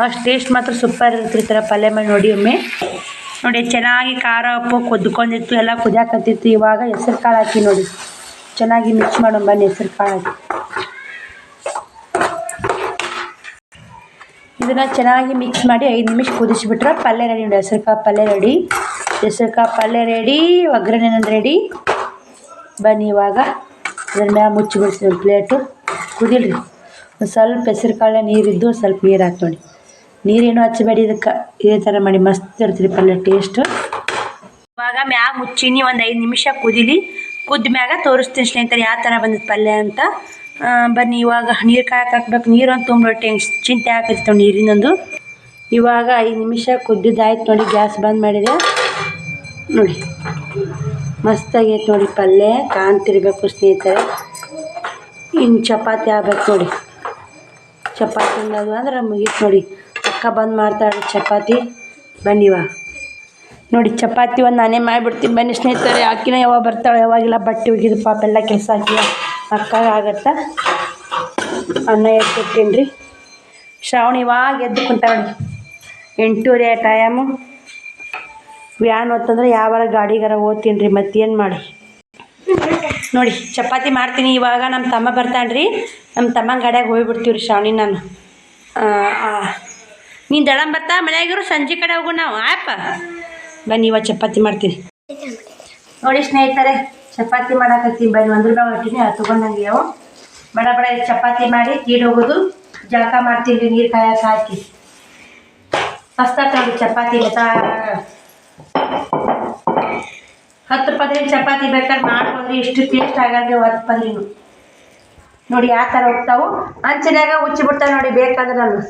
ಅಷ್ಟು ಟೇಸ್ಟ್ ಮಾತ್ರ ಸೂಪರ್ ಇರುತ್ತೆ ಈ ಥರ ಪಲ್ಯ ಮಾಡಿ ನೋಡಿ ಒಮ್ಮೆ. ನೋಡಿ, ಚೆನ್ನಾಗಿ ಖಾರ, ಉಪ್ಪು ಕುದ್ಕೊಂಡಿತ್ತು, ಎಲ್ಲ ಕುದಿಯಾಕತ್ತಿತ್ತು. ಇವಾಗ ಹೆಸರು ಕಾಳು ಹಾಕಿ ನೋಡಿ. ಚೆನ್ನಾಗಿ ಮಿಕ್ಸ್ ಮಾಡೋಣ ಬನ್ನಿ, ಹೆಸರು ಕಾಳು ಹಾಕಿ. ಇದನ್ನು ಚೆನ್ನಾಗಿ ಮಿಕ್ಸ್ ಮಾಡಿ ಐದು ನಿಮಿಷ ಕುದಿಸಿಬಿಟ್ರೆ ಪಲ್ಯ ರೆಡಿ ನೋಡಿ. ಹೆಸರು ಕಾಳು ಪಲ್ಯ ರೆಡಿ ಹೆಸರು ಕಾಳು ಪಲ್ಯ ರೆಡಿ ಒಗ್ಗರಣೆ ರೆಡಿ ಬನ್ನಿ ಇವಾಗ. ಅದ್ರ ಮ್ಯಾಲ ಮುಚ್ಚಿಬಿಡ್ತೀನಿ ಪ್ಲೇಟು ಕುದಿಲ್ರಿ. ಒಂದು ಸ್ವಲ್ಪ ಹೆಸರು ಕಾಳು ನೀರಿದ್ದು, ಸ್ವಲ್ಪ ನೀರು ಹಾಕಿ ನೋಡಿ. ನೀರೇನು ಹಚ್ಚಬೇಡಿ, ಇದಕ್ಕೆ ಇದೇ ಥರ ಮಾಡಿ ಮಸ್ತ್ ಇರ್ತೀರಿ ಪಲ್ಯ ಟೇಸ್ಟು ಇವಾಗ ಮ್ಯಾಗ ಮುಚ್ಚಿನಿ, ಒಂದು ಐದು ನಿಮಿಷ ಕುದಿಲಿ. ಕುದ್ದ ಮ್ಯಾಗ ತೋರಿಸ್ತೀನಿ ಸ್ನೇಹಿತರೆ ಯಾವ ಥರ ಬಂದಿದ್ದು ಪಲ್ಯ ಅಂತ. ಬನ್ನಿ, ಇವಾಗ ನೀರು ಕಾಯಕ್ಕೆ ಹಾಕ್ಬೇಕು. ನೀರು ಅಂತ ತುಂಬ ಟೆಂಗ್ ಚಿಂತೆ ಹಾಕಿರ್ತೀವಿ ನೀರಿನೊಂದು ಇವಾಗ ಐದು ನಿಮಿಷ ಕುದ್ದಿದ್ದಾಯ್ತು ನೋಡಿ, ಗ್ಯಾಸ್ ಬಂದ್ ಮಾಡಿದೆ. ನೋಡಿ ಮಸ್ತಾಗೈತೆ ನೋಡಿ ಪಲ್ಯ, ಕಾಣ್ತಿರ್ಬೇಕು ಸ್ನೇಹಿತರೆ. ಇನ್ನು ಚಪಾತಿ ಆಗ್ಬೇಕು ನೋಡಿ. ಚಪಾತಿ ಅಂದ್ರೆ ಮುಗೀತು ನೋಡಿ. ಅಕ್ಕ ಬಂದು ಮಾಡ್ತಾಳೆ, ಚಪಾತಿ. ಬನ್ನಿವ ನೋಡಿ, ಚಪಾತಿ ಒಂದು ನಾನೇ ಮಾಡಿಬಿಡ್ತೀನಿ. ಬನ್ನಿ ಸ್ನೇಹಿತರೆ, ಅಕ್ಕಿನ ಯಾವಾಗ ಬರ್ತಾಳೆ ಯಾವಾಗಿಲ್ಲ, ಬಟ್ಟೆ ಒಗಿದು ಪಾಪ ಎಲ್ಲ ಕೆಲಸ ಹಾಕಿಲ್ಲ ಅಕ್ಕ ಆಗತ್ತಾ? ಅನ್ನ ಎತ್ತಿಟ್ಟೀನಿ ರೀ. ಶ್ರಾವಣಿ ಇವಾಗ ಎದ್ದು ಕುಂತಾಳೆ ಎಂಟೂವರೆ ಟೈಮು ವ್ಯಾನ್ ಹೊತ್ತಂದ್ರೆ ಯಾವಾರ ಗಾಡಿಗಾರ ಓದ್ತೀನಿ ರೀ, ಮತ್ತೇನು ಮಾಡಿ? ನೋಡಿ, ಚಪಾತಿ ಮಾಡ್ತೀನಿ. ಇವಾಗ ನಮ್ಮ ತಮ್ಮ ಬರ್ತಾನೆ ರೀ ನಮ್ಮ ತಮ್ಮ ಗಾಡಿಯಾಗ ಹೋಗ್ಬಿಡ್ತೀವಿ ರೀ ಶ್ರಾವಣಿ ನಾನು. ನೀನು ದಳಂ ಬರ್ತಾ? ಮನ್ಯಾಗಿರು ಸಂಜೆ ಕಡೆ ಹೋಗು ನಾವು. ಆಯಪ್ಪ ಬನ್ನಿ, ಇವಾಗ ಚಪಾತಿ ಮಾಡ್ತೀನಿ. ನೋಡಿ ಸ್ನೇಹಿತರೆ, ಚಪಾತಿ ಮಾಡಾಕತ್ತೀನಿ. ಬನ್ನಿ ಒಂದ್ರ ರೂಪಾಯಿ ಹೊಟ್ಟಿನಿ ಅದು ತೊಗೊಂಡಂಗೆ ಅವು. ಬಡ ಬಡ ಚಪಾತಿ ಮಾಡಿ ಕೀಡ್ ಹೋಗೋದು. ಜಳಕ ಮಾಡ್ತೀನಿ ರೀ ನೀರು ಕಾಯಕ್ಕೆ ಹಾಕಿ. ಮಸ್ತ್ ನೋಡಿ ಚಪಾತಿ ಗೊತ್ತಾ? ಹತ್ತು ಪದ್ರಿನ ಚಪಾತಿ ಬೇಕಾದ್ರೆ ಮಾಡ್ಕೊಂಡ್ರೆ ಇಷ್ಟು ಟೇಸ್ಟ್ ಆಗಲ್ರಿ ಹತ್ತು ಪದ್ರಿನು ನೋಡಿ ಯಾವ ಥರ ಹೋಗ್ತಾವು. ಅಂಚಿನಾಗ ಉಚ್ಚಿ ಬಿಡ್ತಾವೆ ನೋಡಿ, ಬೇಕಾದ್ರೆ ನಾನು.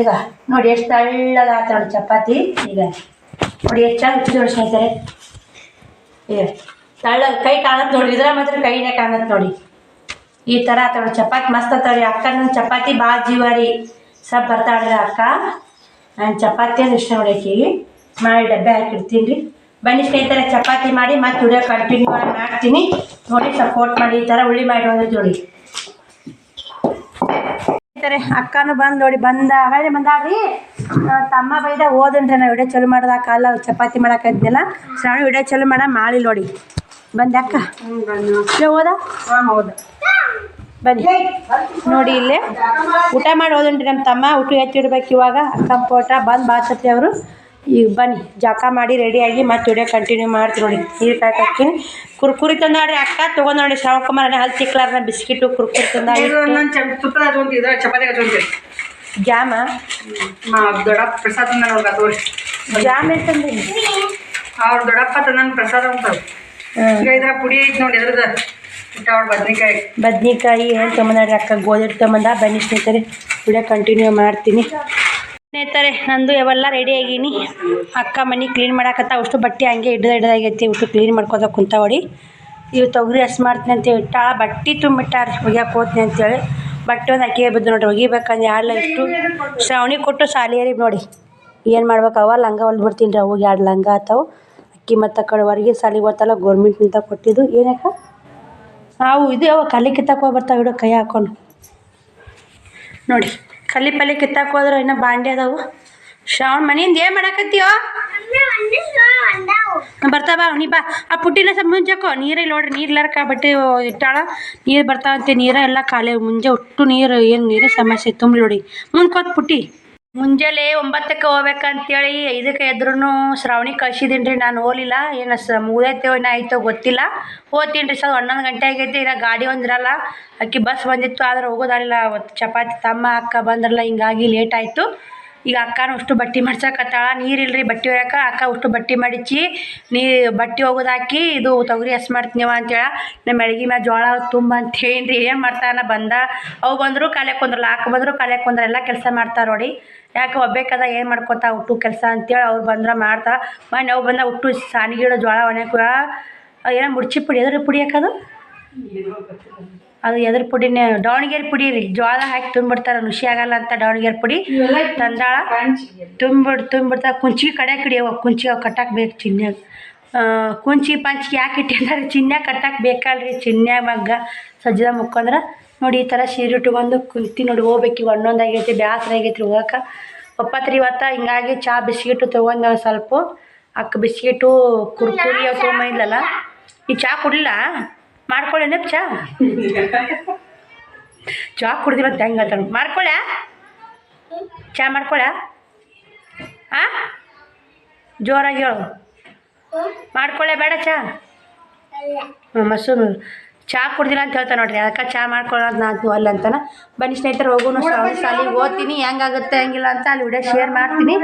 ಈಗ ನೋಡಿ ಎಷ್ಟು ತಳ್ಳದ ಆತ ನೋಡಿ ಚಪಾತಿ. ಈಗ ನೋಡಿ ಎಷ್ಟು ಚೆನ್ನಾಗಿ ಉಚ್ಚಿ ನೋಡಿ ಸ್ನೇಹಿತರೆ. ಈಗ ತಳ್ಳ ಕೈ ಕಾಣತ್ ನೋಡಿ ಇದ್ರ ಮಾತ್ರ ಕೈನೇ ಕಾಣತ್ ನೋಡಿ. ಈ ಥರ ಆತ ನೋಡಿ ಚಪಾತಿ, ಮಸ್ತ್ ಆತವ್ರಿ ಅಕ್ಕನ ಚಪಾತಿ ಭಾಳ ಜೀವಾರಿ ಸಬ್ ಬರ್ತಾಳ್ರಿ ಅಕ್ಕ. ನಾನು ಚಪಾತಿ ಅಂದ್ರೆ ಇಷ್ಟ ನೋಡಿ ಆಕಿಗೆ ಮಾಡಿ ಡಬ್ಬೆ ಹಾಕಿಡ್ತೀನಿ ರೀ ಬನ್ನಿ ಸ್ನೇಹಿತರೆ, ಚಪಾತಿ ಮಾಡಿ ಮತ್ತೆ ಉಡಿಯೋ ಕಂಟಿನ್ಯೂ ಆಗಿ ಮಾಡ್ತೀನಿ. ನೋಡಿ ಸಪೋರ್ಟ್ ಮಾಡಿ, ಈ ಥರ ಉಳಿ ಮಾಡಿ ಒಂದು ಸ್ನೇಹಿತರೆ ಅಕ್ಕನೂ ಬಂದು ನೋಡಿ ಬಂದ ಆಗಲೇ ಬಂದಾಗ್ರಿ ತಮ್ಮ ಬೈದ ಓದನ್ರಿ ನಾವು ವಿಡಿಯೋ ಚಲೋ ಮಾಡ್ದ ಕಾಲ ಚಪಾತಿ ಮಾಡಕ್ಕಾದ್ನಲ್ಲ ಶ್ರಾವಣ ವಿಡಿಯೋ ಚಲೋ ಮಾಡ ಮಾಡಿ ನೋಡಿ. ಬಂದೆ ಅಕ್ಕ. ಹೋದ? ಬನ್ನಿ. ನೋಡಿ ಇಲ್ಲಿ. ಊಟ ಮಾಡಿ ಹೋದನ್ರಿ ನಮ್ಮ ತಮ್ಮ ಊಟ ಎತ್ತಿಡ್ಬೇಕು ಇವಾಗ. ಅಕ್ಕ ಪೋಟ ಬಂದು ಬಾಚತಿ ಅವರು. ಈಗ ಬನ್ನಿ ಜಾಕ ಮಾಡಿ ರೆಡಿಯಾಗಿ ಮತ್ತೆ ವಿಡಿಯೋ ಕಂಟಿನ್ಯೂ ಮಾಡ್ತೀವಿ ನೋಡಿ. ನೀರು ಕಾಯ್ಕಾಕ್ತೀನಿ ಕುರ್ಕುರಿ ತಂದಾಡ್ರಿ ಅಕ್ಕ ತೊಗೊಂಡು ನೋಡಿ ಶ್ರಾವಕುಮಾರ ಹಲ್ ತಿಕ್ಲಾರ್ನ ಬಿಸ್ಕಿಟು ಕುರ್ಕುರಿ ತಂದ ಜಾಮ? ಮಾ ದೊಡ್ಡಪ್ಪ ಪ್ರಸಾದ ತಂದ ಜಾಮ್ ಅಂತಂದ್ರಿ ಅವ್ರ ದೊಡ್ಡಪ್ಪ ತಂದ ಪ್ರಸಾದ ಅಂತ ಈಗ ಇದ್ರ ಪುಡಿ ಐತಿ ನೋಡಿ ಅವ್ರ ಬದ್ನಿಕಾಯಿ. ಬದ್ನಿಕಾಯಿ ಏನು ತೊಗೊಂಬಂದಾಡ್ರಿ ಅಕ್ಕ? ಗೋಧಿ ತೊಗೊಂಬಂದ ಬನ್ನಿ ಸ್ನೇಹಿತರೆ ವಿಡಿಯೋ ಕಂಟಿನ್ಯೂ ಮಾಡ್ತೀನಿ. ಸ್ನೇಹಿತರೆ, ನಂದು ಯಾವೆಲ್ಲ ರೆಡಿ ಆಗೀನಿ. ಅಕ್ಕ ಮನೆ ಕ್ಲೀನ್ ಮಾಡಾಕತ್ತ, ಅಷ್ಟು ಬಟ್ಟೆ ಹಂಗೆ ಹಿಡ್ದು ಹಿಡ್ದಾಗೈತಿ, ಅಷ್ಟು ಕ್ಲೀನ್ ಮಾಡ್ಕೋದ ಕುಂತಾವಡಿ ಇವು ತೊಗರಿ ಹಸ್ ಮಾಡ್ತೀನಿ ಅಂತ ಇಟ್ಟಾಳ ಬಟ್ಟೆ ತುಂಬಿಟ್ಟಾರ, ಒಗ್ಯಾಕೆ ಹೋಗ್ತೀನಿ ಅಂತೇಳಿ ಬಟ್ಟೆ ಒಂದು ಅಕ್ಕಿ ಬಿದ್ದು ನೋಡಿರಿ ಒಗಿಬೇಕಂದ್ರೆ ಯಾರಲ್ಲ ಇಷ್ಟು ಶ್ರಾವಣಿ ಕೊಟ್ಟು ಸಾಲಿಯರಿ ನೋಡಿ. ಏನು ಮಾಡ್ಬೇಕು, ಅವ ಲಂಗ ಹೊಲ್ದು ಬಿಡ್ತೀನಿ ರೀ, ಅವಾಗ ಎರಡು ಲಂಗ ಆತಾವು. ಅಕ್ಕಿ ಮತ್ತು ಕಡೆ ಹೊರಗೆ ಸಾಲಿಗೆ ಹೋತಲ್ಲ ಗೌರ್ಮೆಂಟ್ನಿಂದ ಕೊಟ್ಟಿದ್ದು. ಏನಕ್ಕ? ನಾವು ಇದು ಅವ ಕಲಿ ಕಿತ್ತಕ್ಕೆ ಹೋಗಿ ಬರ್ತಾವೆ, ಇಡು ಕೈ ಹಾಕೊಂಡು. ನೋಡಿ. ಕಲಿ ಪಲ್ಲಿ ಕಿತ್ತಕ್ಕೆ ಹೋದ್ರೆ ಇನ್ನೂ ಬಾಂಡೆ ಅದಾವು. ಶ್ರಾವಣ ಮನೆಯಿಂದ ಏನು ಮಾಡಾಕತ್ತೀಯೋ? ಬರ್ತಾವ ನೀ ಬಾ. ಆ ಪುಟ್ಟಿನ ಸ್ವಲ್ಪ ಮುಂಜಾಕೋ ನೀರಲ್ಲಿ ನೋಡ್ರಿ ನೀರ್ಲಾರಕ ಬಟ್ಟೆ ಇಟ್ಟಾಳ. ನೀರು ಬರ್ತಾವಂತೆ, ನೀರ ಎಲ್ಲ ಖಾಲಿ. ಮುಂಜೆ ಒಟ್ಟು ನೀರು, ಏನು ನೀರು ಸಮಸ್ಯೆ ತುಂಬಿ ನೋಡಿ. ಮುಂದ್ಕೋತ್ ಪುಟ್ಟಿ. ಮುಂಜಾನೆ ಒಂಬತ್ತಕ್ಕೆ ಹೋಗ್ಬೇಕಂತೇಳಿ ಇದಕ್ಕೆ ಎದ್ರೂ ಶ್ರಾವಣಿ ಕಳ್ಸಿದ್ದೀನಿ ರೀ ನಾನು ಹೋಲಿಲ್ಲ ಏನು ಸ ಮುಗ್ದೈತೋ ಏನೋ ಆಯ್ತೋ ಗೊತ್ತಿಲ್ಲ. ಹೋಗ್ತೀನಿ ರೀ ಸರ್, ಹನ್ನೊಂದು ಗಂಟೆ ಆಗೈತೆ ಇಲ್ಲ ಗಾಡಿ ಒಂದಿರಲ್ಲ. ಅಕ್ಕಿ ಬಸ್ ಬಂದಿತ್ತು, ಆದ್ರೆ ಹೋಗೋದಾರಿಲ್ಲ ಚಪಾತಿ ತಮ್ಮ, ಅಕ್ಕ ಬಂದ್ರಲ್ಲ, ಹಿಂಗಾಗಿ ಲೇಟ್ ಆಯಿತು. ಈಗ ಅಕ್ಕನೂ ಅಷ್ಟು ಬಟ್ಟೆ ಮಾಡ್ಸಕತ್ತಾಳ ನೀರಿಲ್ರಿ ಬಟ್ಟೆ ಒಯ್ಯಕ ಅಕ್ಕ ಅಷ್ಟು ಬಟ್ಟೆ ಮಡಿಚಿ ನೀ ಬಟ್ಟೆ ಒಗದು ಹಾಕಿ ಇದು ತೊಗರಿ ಎಸ್ ಮಾಡ್ತೀನಿವ ಅಂತೇಳ, ನಮ್ಮ ಮೆಳಗಿ ಮ್ಯಾಲ ಜೋಳ ತುಂಬ ಅಂತ ಹೇಳಿನ್ರಿ, ಏನು ಮಾಡ್ತಾನ ಬಂದ, ಅವು ಬಂದರು ಕಾಲೇ ಕುಂದ್ರಲ್ಲ, ಅಕ್ಕ ಬಂದರು ಕಾಲೇ ಕುಂದ್ರ, ಎಲ್ಲ ಕೆಲಸ ಮಾಡ್ತಾರೆ ನೋಡಿ, ಯಾಕೆ ಒಬ್ಬೇಕದ ಏನು ಮಾಡ್ಕೊತಾ ಹುಟ್ಟು ಕೆಲಸ ಅಂತೇಳಿ, ಅವ್ರು ಬಂದ್ರೆ ಮಾಡ್ತಾ ಮನೆ ಅವು ಬಂದ ಹುಟ್ಟು ಸಾನಿಗಿಡ ಜೋಳ ಒಣಕ ಏನೋ ಮುಡ್ಚಿ ಪುಡಿ ಎದ್ರ ಪುಡಿ ಹಾಕೋದು ಅದು ಎದ್ರ ಪುಡಿನೇ ದಾವಣಗೆರೆ ಪುಡಿ ರೀ. ಜೋಳ ಹಾಕಿ ತುಂಬಿಡ್ತಾರೆ ನುಸಿ ಆಗಲ್ಲ ಅಂತ ದಾವಣಗೆರೆ ಪುಡಿ. ತಂದಾಳ. ತುಂಬಿಡ್ ತುಂಬಿಡ್ತಾರ. ಕುಂಚಿ ಕಡ್ಯಾಕ ಹಿಡಿಯವ ಕುಂಚಿ ಅವು ಕಟ್ಟಕ್ಕೆ ಬೇಕು ಚಿನ್ಯಾಗ. ಕುಂಚಿ ಪಂಚಿ ಯಾಕೆ ಇಟ್ಟಿದ್ದಾರೆ ಚಿನ್ಯಾಗ ಕಟ್ಟಕ್ಕೆ ಬೇಕಲ್ರಿ. ಚಿನ್ಯಾಗ ಮಗ್ಗ ಸಜ್ಜದ ಮುಕ್ಕೊಂದ್ರೆ ನೋಡಿ ಈ ಥರ ಸೀರೆ ಉಟ್ಕೊಂಡು ಕುಂತಿ ನೋಡಿ ಹೋಗ್ಬೇಕು. ಈಗ ಆಗೈತಿ ಬ್ಯಾಸ್ರ ಆಗೈತಿ ಹೋಗಕ್ಕೆ ಒಪ್ಪತ್ರಿ ಇವತ್ತು. ಹಿಂಗಾಗಿ ಚಾ ಬಿಸ್ಕಿಟು ತೊಗೊಂಡು ಸ್ವಲ್ಪ ಅಕ್ಕ ಬಿಸ್ಕಿಟು ಕುರ್ಕುರಿ ಅವು ತೊಗೊಂಬಂದಿಲ್ಲಲ್ಲ ಈ ಚಾ ಕುಡಿಲ್ಲ ಮಾಡ್ಕೊಳ್ಳೇನಪ್ಪ ನೆಪ್ಪ ಚಾ ಅಂತ ಹೆಂಗೆ ಅಂತ ಮಾಡ್ಕೊಳ? ಚಾ ಮಾಡ್ಕೊಳ? ಆ? ಜೋರಾಗಿ ಹೇಳು. ಮಾಡ್ಕೊಳ್ಳೆ ಬೇಡ ಚಾ. ಮಸೂರು ಚಹಾ ಕುಡ್ದಿಲ್ಲ ಅಂತ ಹೇಳ್ತಾನೆ ನೋಡ್ರಿ. ಅದಕ್ಕೆ ಚಹಾ ಮಾಡ್ಕೊಳ್ಳೋದು ನಾನು ಅಲ್ಲ ಅಂತಾನೆ. ಬನ್ನಿ ಸ್ನೇಹಿತರು, ಹೋಗೋಣ ಸಾಲಿಗೆ ಓದ್ತೀನಿ. ಹೆಂಗಾಗುತ್ತೆ, ಹೆಂಗಿಲ್ಲ ಅಂತ ಅಲ್ಲಿ ವಿಡಿಯೋ ಶೇರ್ ಮಾಡ್ತೀನಿ.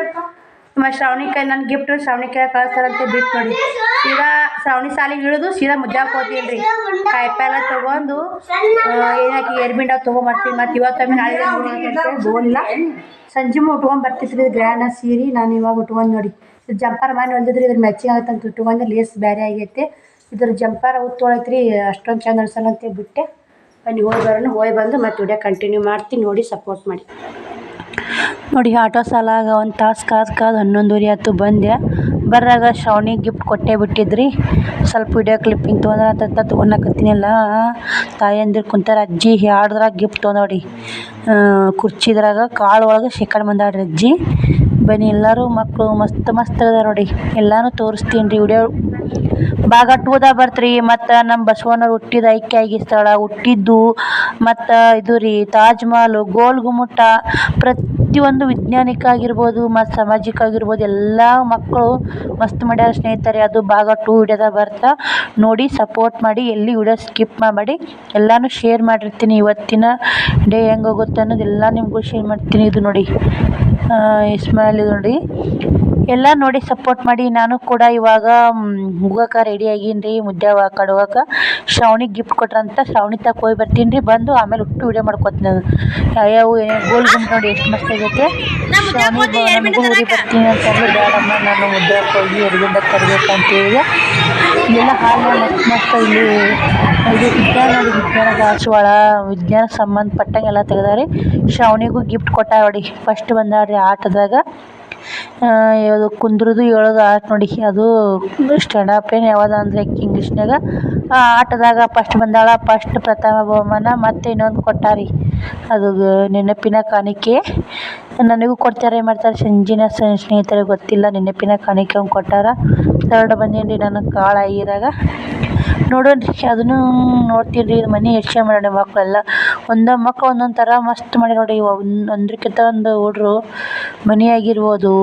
ಮತ್ತು ಶ್ರಾವಣಿಕಾಯಿ ನನ್ನ ಗಿಫ್ಟ್ ಶ್ರಾವಣಿಕಾಯಿ ಕಳಿಸ್ತಾರಂತೆ ಬಿಟ್ಟು ನೋಡಿ. ಸೀದಾ ಶ್ರಾವಣಿ ಸಾಲಿಗೆ ಇಳಿದು ಸೀದಾ ಮುದ್ದಾಕ್ ಹೋಗ್ತೀನಿ ಕಾಯಿಪಲ್ಲೆ ತೊಗೊಂಡು ಏನಾಕಿ ಎರ್ಬಿಂಡ ತೊಗೊಂಬರ್ತೀನಿ ಮತ್ತು ಇವತ್ತೊಮ್ಮೆ ನಾಳೆ ಇಲ್ಲ ಸಂಜೆ ಉಟ್ಕೊಂಡ್ ಬರ್ತಿದ್ರಿ ಗ್ರ್ಯಾಂಡ ಸೀರೆ. ನಾನು ಇವಾಗ ಉಟ್ಕೊಂಡು ನೋಡಿ. ಜಂಪರ್ ಮನೆ ಹೊಲ್ದಿದ್ರಿ, ಇದ್ರ ಮ್ಯಾಚಿಂಗ್ ಆಗುತ್ತೆ ಅಂತ ಉಟ್ಕೊಂಡು. ಲೇಸ್ ಬೇರೆ ಆಗೈತೆ. ಇದ್ರ ಜಂಪರ್ ಉತ್ತೊಳೈತ್ರಿ ಅಷ್ಟೊಂದು ಚಂದ ಅನ್ಸಲ್ಲ ಅಂತ ಬಿಟ್ಟೆ. ಬನ್ನಿ ಹೋಗಿ ಬರೋಣ. ಹೋಗಿ ಬಂದು ಮತ್ತೆ ವಿಡಿಯೋ ಕಂಟಿನ್ಯೂ ಮಾಡ್ತೀನಿ. ನೋಡಿ ಸಪೋರ್ಟ್ ಮಾಡಿ. ನೋಡಿ, ಆಟೋ ಸಾಲಾಗ ಒಂದು ತಾಸು ಕಾದು ಕಾದು ಹನ್ನೊಂದುವರೆ ಆಯ್ತು ಬಂದೆ. ಬರ್ರಾಗ ಶ್ರಾವಣಿಗೆ ಗಿಫ್ಟ್ ಕೊಟ್ಟೇ ಬಿಟ್ಟಿದ್ರಿ. ಸ್ವಲ್ಪ ವಿಡಿಯೋ ಕ್ಲಿಪ್ಪಿಂಗ್ ತೊಗೊಂಡ್ರೆ ಅಂತ ತಾಯಿ ತಾಯಂದಿರು ಕುಂತಾರ, ಅಜ್ಜಿ ಹಾಡ್ದ್ರಾಗ ಗಿಫ್ಟ್ ತೊಗೊಂಡೋಡಿ ಕುರ್ಚಿದ್ರಾಗ ಕಾಳು ಒಳಗೆ ಶೇಖರಣೆ ಬಂದಾಡ್ರಿ ಅಜ್ಜಿ. ಬನ್ನಿ, ಎಲ್ಲರೂ ಮಕ್ಕಳು ಮಸ್ತ್ ಮಸ್ತ್ ಅದ ನೋಡಿ. ಎಲ್ಲಾನು ತೋರಿಸ್ತೀನಿ ರೀ ವಿಡಿಯೋ ಭಾಗ ಟೂದಾಗ ಬರ್ತ್ರಿ, ಮತ್ತು ನಮ್ಮ ಬಸವಣ್ಣವ್ರು ಹುಟ್ಟಿದ ಐಕ್ಯ ಆಗಿ ಸ್ಥಳ, ಹುಟ್ಟಿದ್ದು ಮತ್ತು ಇದು ರೀ ತಾಜ್ ಮಹಲ್ ಗೋಲ್ ಗುಮ್ಮಟ ಪ್ರತಿಯೊಂದು ವಿಜ್ಞಾನಿಕ ಆಗಿರ್ಬೋದು ಮತ್ತು ಸಾಮಾಜಿಕ ಆಗಿರ್ಬೋದು ಎಲ್ಲ ಮಕ್ಕಳು ಮಸ್ತ್ ಮಾಡ್ಯಾರ ಸ್ನೇಹಿತರೆ. ಅದು ಭಾಗ ಟೂ ವಿಡಿಯೋದ ಬರ್ತಾ. ನೋಡಿ ಸಪೋರ್ಟ್ ಮಾಡಿ, ಎಲ್ಲಿ ವಿಡಿಯೋ ಸ್ಕಿಪ್ ಮಾಡಿ ಎಲ್ಲಾನು ಶೇರ್ ಮಾಡಿರ್ತೀನಿ. ಇವತ್ತಿನ ಡೇ ಹೆಂಗೆ ಹೋಗುತ್ತೆ ಅನ್ನೋದು ಎಲ್ಲ ನಿಮಗೂ ಶೇರ್ ಮಾಡ್ತೀನಿ ಇದು ನೋಡಿ. ಇಸ್ಮಾಯಿಲ್ ಇದು ನೋಡಿ. ಎಲ್ಲ ನೋಡಿ ಸಪೋರ್ಟ್ ಮಾಡಿ. ನಾನು ಕೂಡ ಇವಾಗ ಹೋಗಕ್ಕೆ ರೆಡಿ ಆಗೀನಿ ರೀ ಮುದ್ದೆ ಕಡುವಾಗ ಕಡೆ ಹೋಗಕ್ಕೆ ಶ್ರಾವಣಿಗೆ ಗಿಫ್ಟ್ ಕೊಟ್ರಂತ ಶ್ರಾವಣಿ ತಕ್ಕ ಹೋಗಿ ಬರ್ತೀನಿ ರೀ ಬಂದು ಆಮೇಲೆ ಹುಟ್ಟು ವಿಡಿಯೋ ಮಾಡ್ಕೊತೀನಿ ನಾನು. ಯಾವ್ಯಾವ ಏನೇನು ಗೋಲ್ ಗುಂಪು ನೋಡಿ ಎಷ್ಟು ಮಸ್ತ್ ಆಗೈತೆ. ಶ್ರಾವಣಿ ನನಗೂ ಬರ್ತೀನಿ ಅಂತಂದ್ರೆ ಬೇಡಮ್ಮ ನಾನು ಮುದ್ದೆ ಹೋಗಿ ತರಬೇಕಂತ ತರಬೇಕು ಅಂತ ಹಾಲ್ನ ಮಸ್ತ್ ಮಸ್ತ್ ಇಲ್ಲಿ ಇದು ವಿಜ್ಞಾನ ನೋಡಿ ವಿಜ್ಞಾನ ದಾಸವಾಳ, ವಿಜ್ಞಾನ ಸಂಬಂಧಪಟ್ಟಂಗೆ ಎಲ್ಲ ತೆಗ್ದಾರೆ. ಶ್ರಾವಣಿಗೂ ಗಿಫ್ಟ್ ಕೊಟ್ಟ ನೋಡಿ. ಫಸ್ಟ್ ಬಂದಾಡ್ರಿ ಆಟದಾಗ. ಯಾವುದು ಕುಂದ್ರದು ಏಳೋದು ಆಟ ನೋಡಿ. ಅದು ಸ್ಟ್ಯಾಂಡ್ ಅಪ್ ಏನು ಯಾವ್ದು ಅಂದ್ರೆ ಇಂಗ್ಲೀಷ್ನಾಗ ಆ ಆಟದಾಗ ಫಸ್ಟ್ ಬಂದಾಳ ಫಸ್ಟ್ ಪ್ರಥಮ ಬಹುಮಾನ, ಮತ್ತು ಇನ್ನೊಂದು ಕೊಟ್ಟಾರಿ. ಅದು ನೆನಪಿನ ಕಾಣಿಕೆ. ನನಗೂ ಕೊಡ್ತಾರೆ, ಏನು ಮಾಡ್ತಾರೆ, ಸಂಜಿನ ಸ್ನೇಹಿತರಿಗೆ ಗೊತ್ತಿಲ್ಲ, ನೆನಪಿನ ಕಾಣಿಕೆ ಅವ್ನು ಕೊಟ್ಟಾರ. ತರ್ಡ್ ಬಂದೀನಿ ರೀ ಕಾಳ ಆಗಿರಾಗ ನೋಡೋಣ ಅದನ್ನು ನೋಡ್ತೀನಿ ರೀ ಮನೆ ಹೆಚ್ಚೆ ಮಾಡೋಣ ಮಕ್ಕಳೆಲ್ಲ. ಒಂದೊಂದು ಮಕ್ಕಳು ಒಂದೊಂದು ಥರ ಮಸ್ತ್ ಮಾಡ್ಯಾರ ನೋಡಿ ಒಂದು ಒಂದಕ್ಕಿಂತ ಒಂದು ಹುಡ್ರು ಮನೆ ಆಗಿರ್ಬೋದು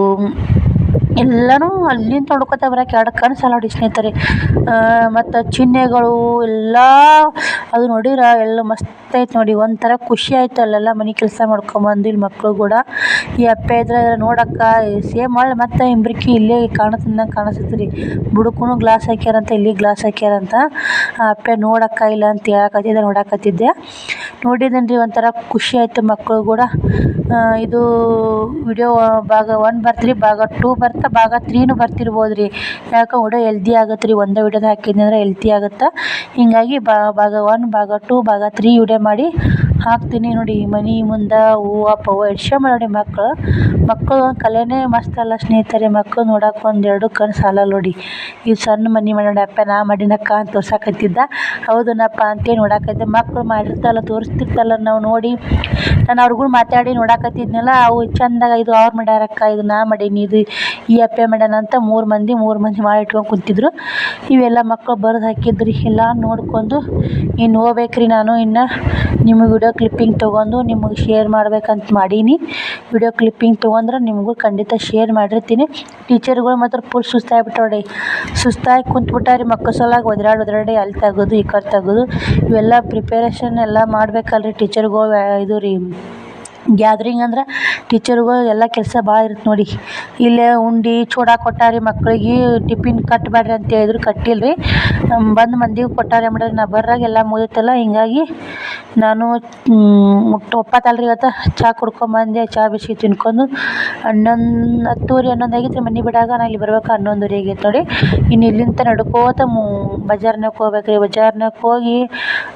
ಎಲ್ಲನೂ ಅಲ್ಲಿಂದ ನೋಡ್ಕೊತ ಬರೋಕೆ ಎರಡು ಕಣ್ಣು ಸಾಲ ನೋಡಿ ಸ್ನೇಹಿತರೆ. ಮತ್ತು ಚಿಹ್ನೆಗಳು ಎಲ್ಲ ಅದು ನೋಡಿರ ಎಲ್ಲ ಮಸ್ತ್ ಐತೆ ನೋಡಿ, ಒಂಥರ ಖುಷಿ ಆಯ್ತು ಅಲ್ಲೆಲ್ಲ ಮನೆ ಕೆಲಸ ಮಾಡ್ಕೊಂಬಂದು ಇಲ್ಲಿ ಮಕ್ಕಳು ಕೂಡ. ಈ ಅಪ್ಪ ಇದ್ರೆ ನೋಡಕ್ಕ ಸೇಮ್ ಮಾಡಿ ಮತ್ತೆ ಇಂಬ್ರಿಕಿ ಇಲ್ಲೇ ಕಾಣತಂದಂಗೆ ಕಾಣಿಸುತ್ತೆ ರೀ. ಬುಡಕ್ಕೂ ಗ್ಲಾಸ್ ಹಾಕ್ಯಾರಂತ, ಇಲ್ಲಿ ಗ್ಲಾಸ್ ಹಾಕ್ಯಾರಂತ. ಅಪ್ಪೆ ನೋಡಕ್ಕ ಇಲ್ಲ ಅಂತ ಹೇಳಕತ್ತಿದ್ದೆ, ನೋಡಕತ್ತಿದ್ದೆ. ನೋಡಿದ್ದೇನೆ ರೀ, ಒಂಥರ ಖುಷಿ ಆಯಿತು ಮಕ್ಕಳು ಕೂಡ. ಇದು ವಿಡಿಯೋ ಭಾಗ ಒನ್ ಬರ್ತ್ರಿ ಭಾಗ ಟೂ ಬರ್ತಾ, ಭಾಗ ತ್ರೀನು ಬರ್ತಿರ್ಬೋದು ರೀ. ಯಾಕೆ ವಿಡಿಯೋ ಹೆಲ್ದಿ ಆಗತ್ತೆ ರೀ, ಒಂದೇ ವಿಡಿಯೋದ ಹಾಕಿದ್ನಿ ಅಂದ್ರೆ ಎಲ್ತಿ ಆಗುತ್ತೆ. ಹೀಗಾಗಿ ಭಾಗ ಒನ್ ಭಾಗ ಟೂ ಭಾಗ ತ್ರೀ ವಿಡಿಯೋ ಮಾಡಿ ಹಾಕ್ತೀನಿ ನೋಡಿ ಮನೆ ಮುಂದೆ ಹೂವು ಪೂವು ಎಡ್ಸ್ಕೊಂಡ್ ನೋಡಿ ಮಕ್ಕಳು ಮಕ್ಕಳು ಕಲೆನೇ ಮಸ್ತ್ ಅಲ್ಲ ಸ್ನೇಹಿತರೆ ಮಕ್ಕಳು ನೋಡಕ್ಕೆ ಒಂದು ಎರಡು ಕಣ್ಣು ಸಾಲಲ್ಲ ನೋಡಿ. ಈ ಸಣ್ಣ ಮನೆ ಮಾಡೋಣ ಅಪ್ಪ ನಾ ಮಾಡಿನಕ್ಕ ಅಂತ ತೋರ್ಸಕತ್ತಿದ್ದ. ಹೌದನಪ್ಪ ಅಂತೇಳಿ ನೋಡಕತ್ತಿದ್ದೆ. ಮಕ್ಕಳು ಮಾಡಿರ್ತಲ್ಲ ತೋರಿಸ್ತಿರ್ತಲ್ಲ ನಾವು ನೋಡಿ. ನಾನು ಅವ್ರಿಗೂ ಮಾತಾಡಿ ನೋಡಕತ್ತಿದ್ನಲ್ಲ, ಅವು ಚಂದಾಗ ಇದು ಅವ್ರು ಇದು ನಾ ಮಾಡೀನಿ, ಇದು ಈ ಅಪ್ಪೆ ಮಾಡ್ಯಾನ ಅಂತ ಮೂರು ಮಂದಿ ಮೂರು ಮಂದಿ ಮಾಡಿ ಇಟ್ಕೊಂಡು ಕುಂತಿದ್ರು. ಇವೆಲ್ಲ ಮಕ್ಕಳು ಬರೆದು ಹಾಕಿದ್ರಿ, ಎಲ್ಲ ನೋಡ್ಕೊಂಡು ಇನ್ನು ಹೋಗ್ಬೇಕ್ರಿ ನಾನು ಇನ್ನು ನಿಮಗೆ ವಿಡಿಯೋ ಕ್ಲಿಪ್ಪಿಂಗ್ ತೊಗೊಂಡು ನಿಮಗೆ ಶೇರ್ ಮಾಡ್ಬೇಕಂತ ಮಾಡೀನಿ. ವಿಡಿಯೋ ಕ್ಲಿಪ್ಪಿಂಗ್ ತೊಗೊಂಡ್ರೆ ನಿಮಗೂ ಖಂಡಿತ ಶೇರ್ ಮಾಡಿರ್ತೀನಿ. ಟೀಚರ್ಗಳು ಮಾತ್ರ ಫುಲ್ ಸುಸ್ತಾಗ್ಬಿಟ್ಟವ್ ನೋಡಿ ಸುಸ್ತಾಗಿ ಕುಂತ್ಬಿಟ್ಟಾರಿ ಮಕ್ಳ ಸಲಾಗಿ ಒದರಾಡಿ ಒದರಾಡಿ ಅಲ್ಲಿ ತೆಗೋದು, ಈ ಕಡೆ ತೆಗೋದು, ಇವೆಲ್ಲ ಪ್ರಿಪೇರೇಷನ್ ಎಲ್ಲ ಮಾಡ್ಬೇಕಲ್ರಿ ಟೀಚರ್ಗಳು ಇದು ರೀ. ಗ್ಯಾದ್ರಿಂಗ್ ಅಂದ್ರೆ ಟೀಚರ್ಗಳು ಎಲ್ಲ ಕೆಲಸ ಭಾಳ ಇರುತ್ತೆ ನೋಡಿ. ಇಲ್ಲೇ ಉಂಡೆ ಚೂಡ ಕೊಟ್ಟಾರೆ ಮಕ್ಳಿಗೆ ಟಿಫಿನ್ ಕಟ್ಟಬೇಡ್ರಿ ಅಂತ ಹೇಳಿದ್ರು ಕಟ್ಟಿಲ್ರಿ. ಬಂದು ಮಂದಿಗೆ ಕೊಟ್ಟಾರೆ ಮಾಡ್ಯಾರ ನಾ ಬರ್ರಾಗ ಎಲ್ಲ ಮುಗಿತಲ್ಲ, ಹಿಂಗಾಗಿ ನಾನು ಮುಟ್ಟು ಒಪ್ಪತ್ತಲ್ಲ ರೀ ಇವತ್ತು. ಚಹಾ ಕುಡ್ಕೊಂಬಂದೆ ಚಹಾ ಬಿಸಿ ತಿನ್ಕೊಂಡು ಹನ್ನೊಂದು ಹತ್ತುವರೆ ಹನ್ನೊಂದು ಆಗಿತ್ತು ರೀ ಮನೆ ಬಿಡಾಗ. ನಾ ಇಲ್ಲಿ ಬರ್ಬೇಕು ಹನ್ನೊಂದುವರೆ ಆಗೈತೆ ನೋಡಿ. ಇನ್ನು ಇಲ್ಲಿಂದ ನಡ್ಕೋತ ಮು, ಬಜಾರ್ನಾಗ ಹೋಗ್ಬೇಕು ರೀ ಬಜಾರ್ನಾಗ ಹೋಗಿ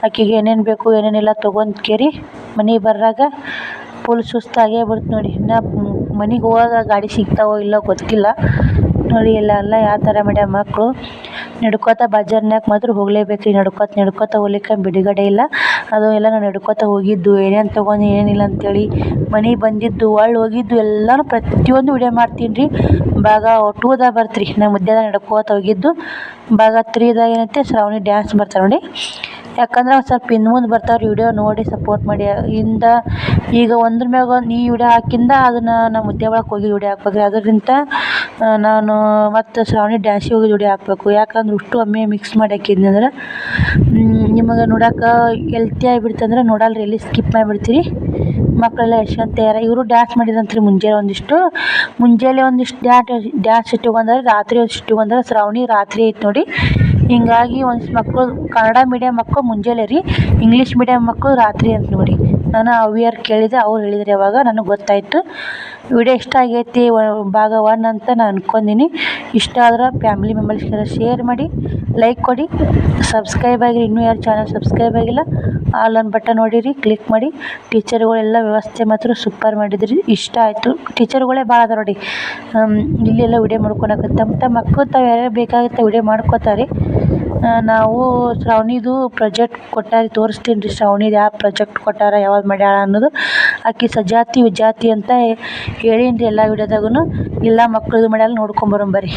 ಆಕೆಗೆ ಏನೇನು ಬೇಕು ಏನೇನಿಲ್ಲ ತಗೊಂಡ್ ಕೇರಿ. ಮನೆಗೆ ಬರ್ರಾಗ ಫುಲ್ ಸುಸ್ತಾಗೇ ಬಿಡ್ತು ನೋಡಿ. ಇನ್ನು ಮನೆಗೆ ಹೋಗ ಗಾಡಿ ಸಿಗ್ತಾವೋ ಇಲ್ಲೋ ಗೊತ್ತಿಲ್ಲ. ನೋಡಿ ಎಲ್ಲ ಎಲ್ಲ ಯಾವ ಥರ ಮಾಡ್ಯಾರ ಮಕ್ಕಳು ನಡ್ಕೋತ ಬಜಾರ್ನಾಗ ಮಾತ್ರ ಹೋಗಲೇಬೇಕು. ರೀ ನಡ್ಕೋತ ನಡ್ಕೋತ ಹೋಗ್ಲಿಕ್ಕೆ ಬಿಡುಗಡೆ ಇಲ್ಲ. ಅದು ಎಲ್ಲ ನಾನು ನಡ್ಕೋತ ಹೋಗಿದ್ದು. ಏನೇನು ತೊಗೊಂಡು ಏನೇನಿಲ್ಲ ಅಂತೇಳಿ ಮನೆಗೆ ಬಂದಿದ್ದು ಒಳ್ಳೆ ಹೋಗಿದ್ದು ಎಲ್ಲನೂ ಪ್ರತಿಯೊಂದು ವಿಡಿಯೋ ಮಾಡ್ತೀನಿ ರೀ. ಭಾಗ ಟೂದಾಗ ಬರ್ತ್ರಿ ನಮ್ಮ ಮಧ್ಯಾಹ್ನ ನಡ್ಕೋತ ಹೋಗಿದ್ದು. ಭಾಗ ತ್ರೀದಾಗ ಏನೈತೆ, ಶ್ರಾವಣಿ ಡ್ಯಾನ್ಸ್ ಬರ್ತಾರೆ ನೋಡಿ. ಯಾಕಂದ್ರೆ ಸ್ವಲ್ಪ ಇನ್ನು ಮುಂದೆ ಬರ್ತಾವ್ರಿ ವಿಡಿಯೋ ನೋಡಿ ಸಪೋರ್ಟ್ ಮಾಡಿ. ಇಂದ ಈಗ ಒಂದ್ರ ಮ್ಯಾಗ ನೀ ವಿಡಿಯೋ ಹಾಕಿಂದ ಅದನ್ನು ನಮ್ಮ ಮುದ್ದೆ ಒಳಗೆ ಹೋಗಿ ವಿಡಿಯೋ ಹಾಕ್ಬೇಕು ರೀ ಅದರಿಂದ ನಾನು ಮತ್ತು ಶ್ರಾವಣಿ ಡ್ಯಾನ್ಸಿಗೆ ಹೋಗಿ ವಿಡಿಯೋ ಹಾಕ್ಬೇಕು. ಯಾಕಂದ್ರೆ ಅಷ್ಟು ಒಮ್ಮೆ ಮಿಕ್ಸ್ ಮಾಡಿ ಹಾಕಿದ್ನಿ ಅಂದ್ರೆ ನಿಮಗೆ ನೋಡಕ್ಕೆ ಹೆಲ್ತಿ ಆಗಿಬಿಡ್ತಂದ್ರೆ ನೋಡಲ್ಲ ರೀ ಎಲ್ಲಿ ಸ್ಕಿಪ್ ಮಾಡಿಬಿಡ್ತೀರಿ. ಮಕ್ಕಳೆಲ್ಲ ಎಷ್ಟ್ ಯಾರ ಇವರು ಡ್ಯಾನ್ಸ್ ಮಾಡಿದಂತ್ರಿ ಮುಂಜಾನೆ ಒಂದಿಷ್ಟು. ಮುಂಜಾನೆ ಒಂದಿಷ್ಟು ಡ್ಯಾಟ್ ಡ್ಯಾನ್ಸ್ ಇಟ್ಕೊಂಡಾರೆ ರಾತ್ರಿ ಒಂದಿಷ್ಟು ಇಟ್ಕೊಂಡಾರೆ ಶ್ರಾವಣಿ ರಾತ್ರಿ ಐತೆ ನೋಡಿ. ಹಿಂಗಾಗಿ ಒಂದು ಮಕ್ಕಳು ಕನ್ನಡ ಮೀಡಿಯಮ್ ಮಕ್ಕಳು ಮುಂಜಾನೆ ರೀ ಇಂಗ್ಲೀಷ್ ಮೀಡಿಯಮ್ ಮಕ್ಕಳು ರಾತ್ರಿ ಅಂತ ನೋಡಿ. ನಾನು ಅವಿಯರ್ ಕೇಳಿದೆ, ಅವ್ರು ಹೇಳಿದ್ರು ಯಾವಾಗ, ನನಗೆ ಗೊತ್ತಾಯಿತು. ವಿಡಿಯೋ ಇಷ್ಟ ಆಗೈತಿ ಭಾಗ ಒನ್ ಅಂತ ನಾನು ಅಂದ್ಕೊಂಡೀನಿ ಇಷ್ಟ ಆದ್ರೆ ಫ್ಯಾಮ್ಲಿ ಮೆಂಬರ್ಸ್ಗೆಲ್ಲ ಶೇರ್ ಮಾಡಿ ಲೈಕ್ ಕೊಡಿ ಸಬ್ಸ್ಕ್ರೈಬ್ ಆಗಿರಿ. ಇನ್ನೂ ಯಾರು ಚಾನಲ್ ಸಬ್ಸ್ಕ್ರೈಬ್ ಆಗಿಲ್ಲ ಆಲ್ ಒನ್ ಬಟನ್ ನೋಡಿರಿ ಕ್ಲಿಕ್ ಮಾಡಿ. ಟೀಚರ್ಗಳೆಲ್ಲ ವ್ಯವಸ್ಥೆ ಮಾತ್ರ ಸೂಪರ್ ಮಾಡಿದ್ರಿ. ಇಷ್ಟ ಆಯಿತು. ಟೀಚರ್ಗಳೇ ಭಾಳ ಅದ ನೋಡಿ. ಇಲ್ಲೆಲ್ಲ ವಿಡಿಯೋ ಮಾಡ್ಕೊಳಕ್ಕೆ ತಮ್ಮ ಮಕ್ಕಳು ತಾವು ಯಾರ್ಯಾರು ಬೇಕಾಗುತ್ತೆ ವಿಡಿಯೋ ಮಾಡ್ಕೋತಾರೆ. ನಾವು ಶ್ರಾವಣಿದು ಪ್ರಾಜೆಕ್ಟ್ ಕೊಟ್ಟಾರಿ, ತೋರಿಸ್ತೀನಿ ರೀ ಶ್ರಾವಣಿದು ಯಾವ ಪ್ರಾಜೆಕ್ಟ್ ಕೊಟ್ಟಾರ, ಯಾವಾಗ ಮಾಡ್ಯಾಳ ಅನ್ನೋದು. ಆಕೆ ಸಜಾತಿ ವಿಜಾತಿ ಅಂತ ಹೇಳೀನಿ ರೀ ಎಲ್ಲ ವಿಡಿಯೋದಾಗೂ ಎಲ್ಲ ಮಕ್ಕಳದು ಮಾಡ್ಯಾಲ ನೋಡ್ಕೊಂಬರೋಣ ಬರ್ರಿ.